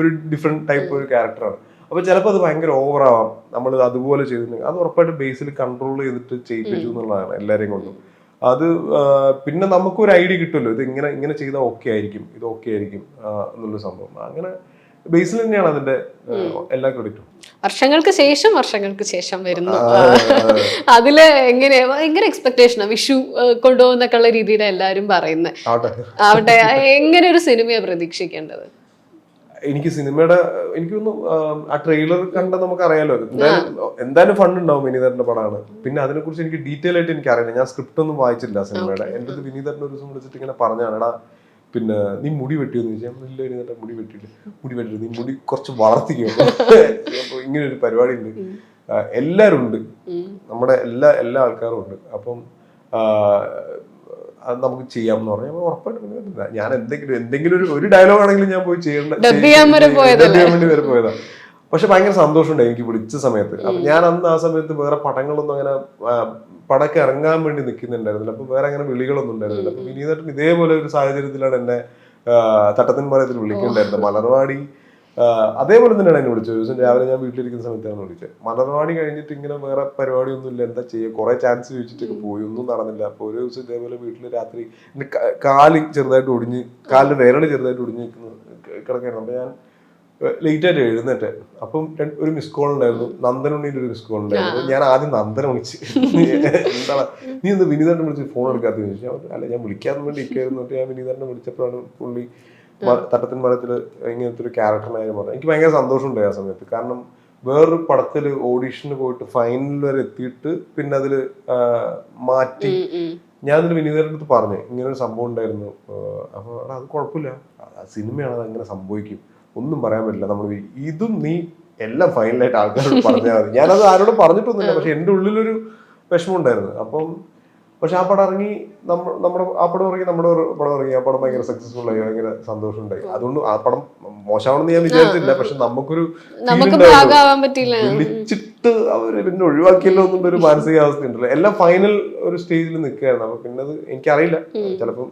ഒരു ഡിഫറെന്റ് ടൈപ്പ് ഒരു ക്യാരക്ടറാണ് അപ്പൊ ചിലപ്പോൾ അത് ഭയങ്കര ഓവറാവാം നമ്മൾ അതുപോലെ ചെയ്തിട്ടുണ്ടെങ്കിൽ അത് ഉറപ്പായിട്ട് ബേസിൽ കൺട്രോൾ ചെയ്തിട്ട് ചെയ്യിപ്പിച്ചു എന്നുള്ളതാണ് എല്ലാരെയും കൊണ്ടും. അത് പിന്നെ നമുക്കൊരു ഐഡിയ കിട്ടുമല്ലോ ഇത് ഇങ്ങനെ ഇങ്ങനെ ചെയ്താൽ ഓക്കെ ആയിരിക്കും ഇത് ഓക്കെ ആയിരിക്കും എന്നുള്ള സംഭവം. അങ്ങനെ ബേസിൽ തന്നെയാണ് അതിന്റെ എല്ലാ ക്രെഡിറ്റും വർഷങ്ങൾക്ക് ശേഷം വർഷങ്ങൾക്ക് ശേഷം വരുന്നു. അതിൽ എങ്ങനെ ഭയങ്കര എക്സ്പെക്ടേഷനാ വിഷു കൊണ്ടുപോകുന്ന രീതിയിലാണ് എല്ലാരും പറയുന്നത് ആവട്ടെ. ആവട്ടെ എങ്ങനെ ഒരു സിനിമയാണ് പ്രതീക്ഷിക്കേണ്ടത്? എനിക്ക് സിനിമയുടെ എനിക്കൊന്നും ആ ട്രെയിലർ കണ്ട നമുക്ക് അറിയാലോ എന്തായാലും എന്തായാലും ഫണ്ട് ഉണ്ടാവും വിനീതന്റെ പടമാണ്. പിന്നെ അതിനെ കുറിച്ച് എനിക്ക് ഡീറ്റെയിൽ ആയിട്ട് എനിക്ക് അറിയില്ല ഞാൻ സ്ക്രിപ്റ്റ് ഒന്നും വായിച്ചില്ല സിനിമയുടെ. എന്റെ അടുത്ത് വിനീതന്റെ ഒരു ദിവസം വിളിച്ചിട്ട് ഇങ്ങനെ പറഞ്ഞാണെടാ പിന്നെ നീ മുടി വെട്ടിയെന്ന് ചോദിച്ചാൽ ഇല്ല വിനീതന്റെ മുടി വെട്ടിയിട്ട് മുടി വെട്ടിട്ട് നീ മുടി കുറച്ച് വളർത്തിക്കോ. ഇങ്ങനെ ഒരു പരിപാടി ഉണ്ട് എല്ലാവരും ഉണ്ട് നമ്മുടെ എല്ലാ എല്ലാ ആൾക്കാരും ഉണ്ട്. അപ്പം അത് നമുക്ക് ചെയ്യാം എന്ന് പറഞ്ഞാൽ ഉറപ്പായിട്ടും ഞാൻ എന്തെങ്കിലും എന്തെങ്കിലും ഒരു ഒരു ഡയലോഗ് ആണെങ്കിലും ഞാൻ പോയി ചെയ്യേണ്ടി വരെ പോയതാ പക്ഷെ ഭയങ്കര സന്തോഷമുണ്ട് എനിക്ക് വിളിച്ച സമയത്ത്. അപ്പൊ ഞാൻ അന്ന് ആ സമയത്ത് വേറെ പടങ്ങളൊന്നും അങ്ങനെ ആ, പടമൊക്കെ ഇറങ്ങാൻ വേണ്ടി നിൽക്കുന്നുണ്ടായിരുന്നില്ല. അപ്പൊ വേറെ അങ്ങനെ വിളികളൊന്നും ഉണ്ടായിരുന്നില്ല. അപ്പൊ വിനീതട്ടൻ ഇതേപോലെ ഒരു സാഹചര്യത്തിലാണ് എന്നെ തട്ടത്തിൻ മരത്തിൽ വിളിക്കുന്നുണ്ടായിരുന്നത്. മലർവാടി അതേപോലെ തന്നെയാണ് എന്നെ വിളിച്ചത്. ദിവസം രാവിലെ ഞാൻ വീട്ടിലിരിക്കുന്ന സമയത്താണ് വിളിച്ചത്. മലർവാടി കഴിഞ്ഞിട്ട് ഇങ്ങനെ വേറെ പരിപാടി ഒന്നും ഇല്ല എന്താ ചെയ്യുക കുറെ ചാൻസ് ചോദിച്ചിട്ടൊക്കെ പോയി. ഒന്നും നടന്നില്ല. അപ്പൊ ഒരു ദിവസം ഇതേപോലെ വീട്ടിൽ രാത്രി കാൽ ചെറുതായിട്ട് ഒടിഞ്ഞ് കാലിന് വിരൽ ചെറുതായിട്ട് ഒടിഞ്ഞ് നിൽക്കുന്നു കിടക്കായിരുന്നു. അപ്പൊ ഞാൻ ലേറ്റ് ആയിട്ട് എഴുന്നേറ്റ്. അപ്പം ഒരു മിസ് കോൾ ഉണ്ടായിരുന്നു. നന്ദനുണ്ണിന്റെ ഒരു മിസ് കോൾ ഉണ്ടായിരുന്നു. ഞാൻ ആദ്യം നന്ദന വിളിച്ച്. എന്താണ്? നീ എന്ത് വിനീതനെ വിളിച്ച് ഫോൺ എടുക്കാത്ത ചോദിച്ചു. അല്ല ഞാൻ വിളിക്കാൻ വേണ്ടി ഇരിക്കായിരുന്നു ഞാൻ വിനീതനെ വിളിച്ചപ്പോഴാണ് പുള്ളി തട്ടത്തിൻ മരത്തിൽ ഇങ്ങനത്തെ ഒരു ക്യാരക്ടറിനായി പറഞ്ഞു. എനിക്ക് ഭയങ്കര സന്തോഷമുണ്ടായി ആ സമയത്ത്. കാരണം വേറൊരു പടത്തിൽ ഓഡീഷന് പോയിട്ട് ഫൈനൽ വരെ എത്തിയിട്ട് പിന്നെ അതിൽ മാറ്റി ഞാൻ അതിൽ വിനീതരുടെ അടുത്ത് പറഞ്ഞു ഇങ്ങനെ ഒരു സംഭവം ഉണ്ടായിരുന്നു. അപ്പോൾ അത് കുഴപ്പമില്ല. സിനിമയാണ് അത് അങ്ങനെ സംഭവിക്കും. ഒന്നും പറയാൻ പറ്റില്ല. നമ്മൾ ഇതും നീ എല്ലാം ഫൈനലായിട്ട് ആൾക്കാരോട് പറഞ്ഞാൽ മതി. ഞാനത് ആരോടും പറഞ്ഞിട്ടൊന്നുമില്ല. പക്ഷെ എന്റെ ഉള്ളിലൊരു വിഷമം ഉണ്ടായിരുന്നു. അപ്പം പക്ഷെ ആ പടം ഇറങ്ങി നമ്മൾ നമ്മുടെ ആ പടം ഇറങ്ങി നമ്മുടെ ഒരു പടം ഇറങ്ങി. ആ പടം ഭയങ്കര സക്സസ്ഫുൾ ആയി. ഭയങ്കര സന്തോഷമുണ്ടായി അതുകൊണ്ട് ആ പടം മോശമാണെന്ന് ഞാൻ വിചാരിച്ചില്ല പക്ഷെ നമുക്കൊരു വിളിച്ചിട്ട് അവർ പിന്നെ ഒഴിവാക്കിയല്ലോ എന്നുള്ള ഒരു മാനസികാവസ്ഥ ഉണ്ടല്ലോ എല്ലാം ഫൈനൽ ഒരു സ്റ്റേജിൽ നിൽക്കുകയാണ് അപ്പൊ പിന്നെ അത് എനിക്കറിയില്ല. ചിലപ്പം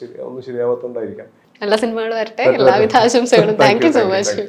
ശരി ഒന്നും ശരിയാവാത്തോണ്ടായിരിക്കാം. നല്ല സിനിമകൾ വരട്ടെ. എല്ലാവിധ ആശംസകളും. Thank you so much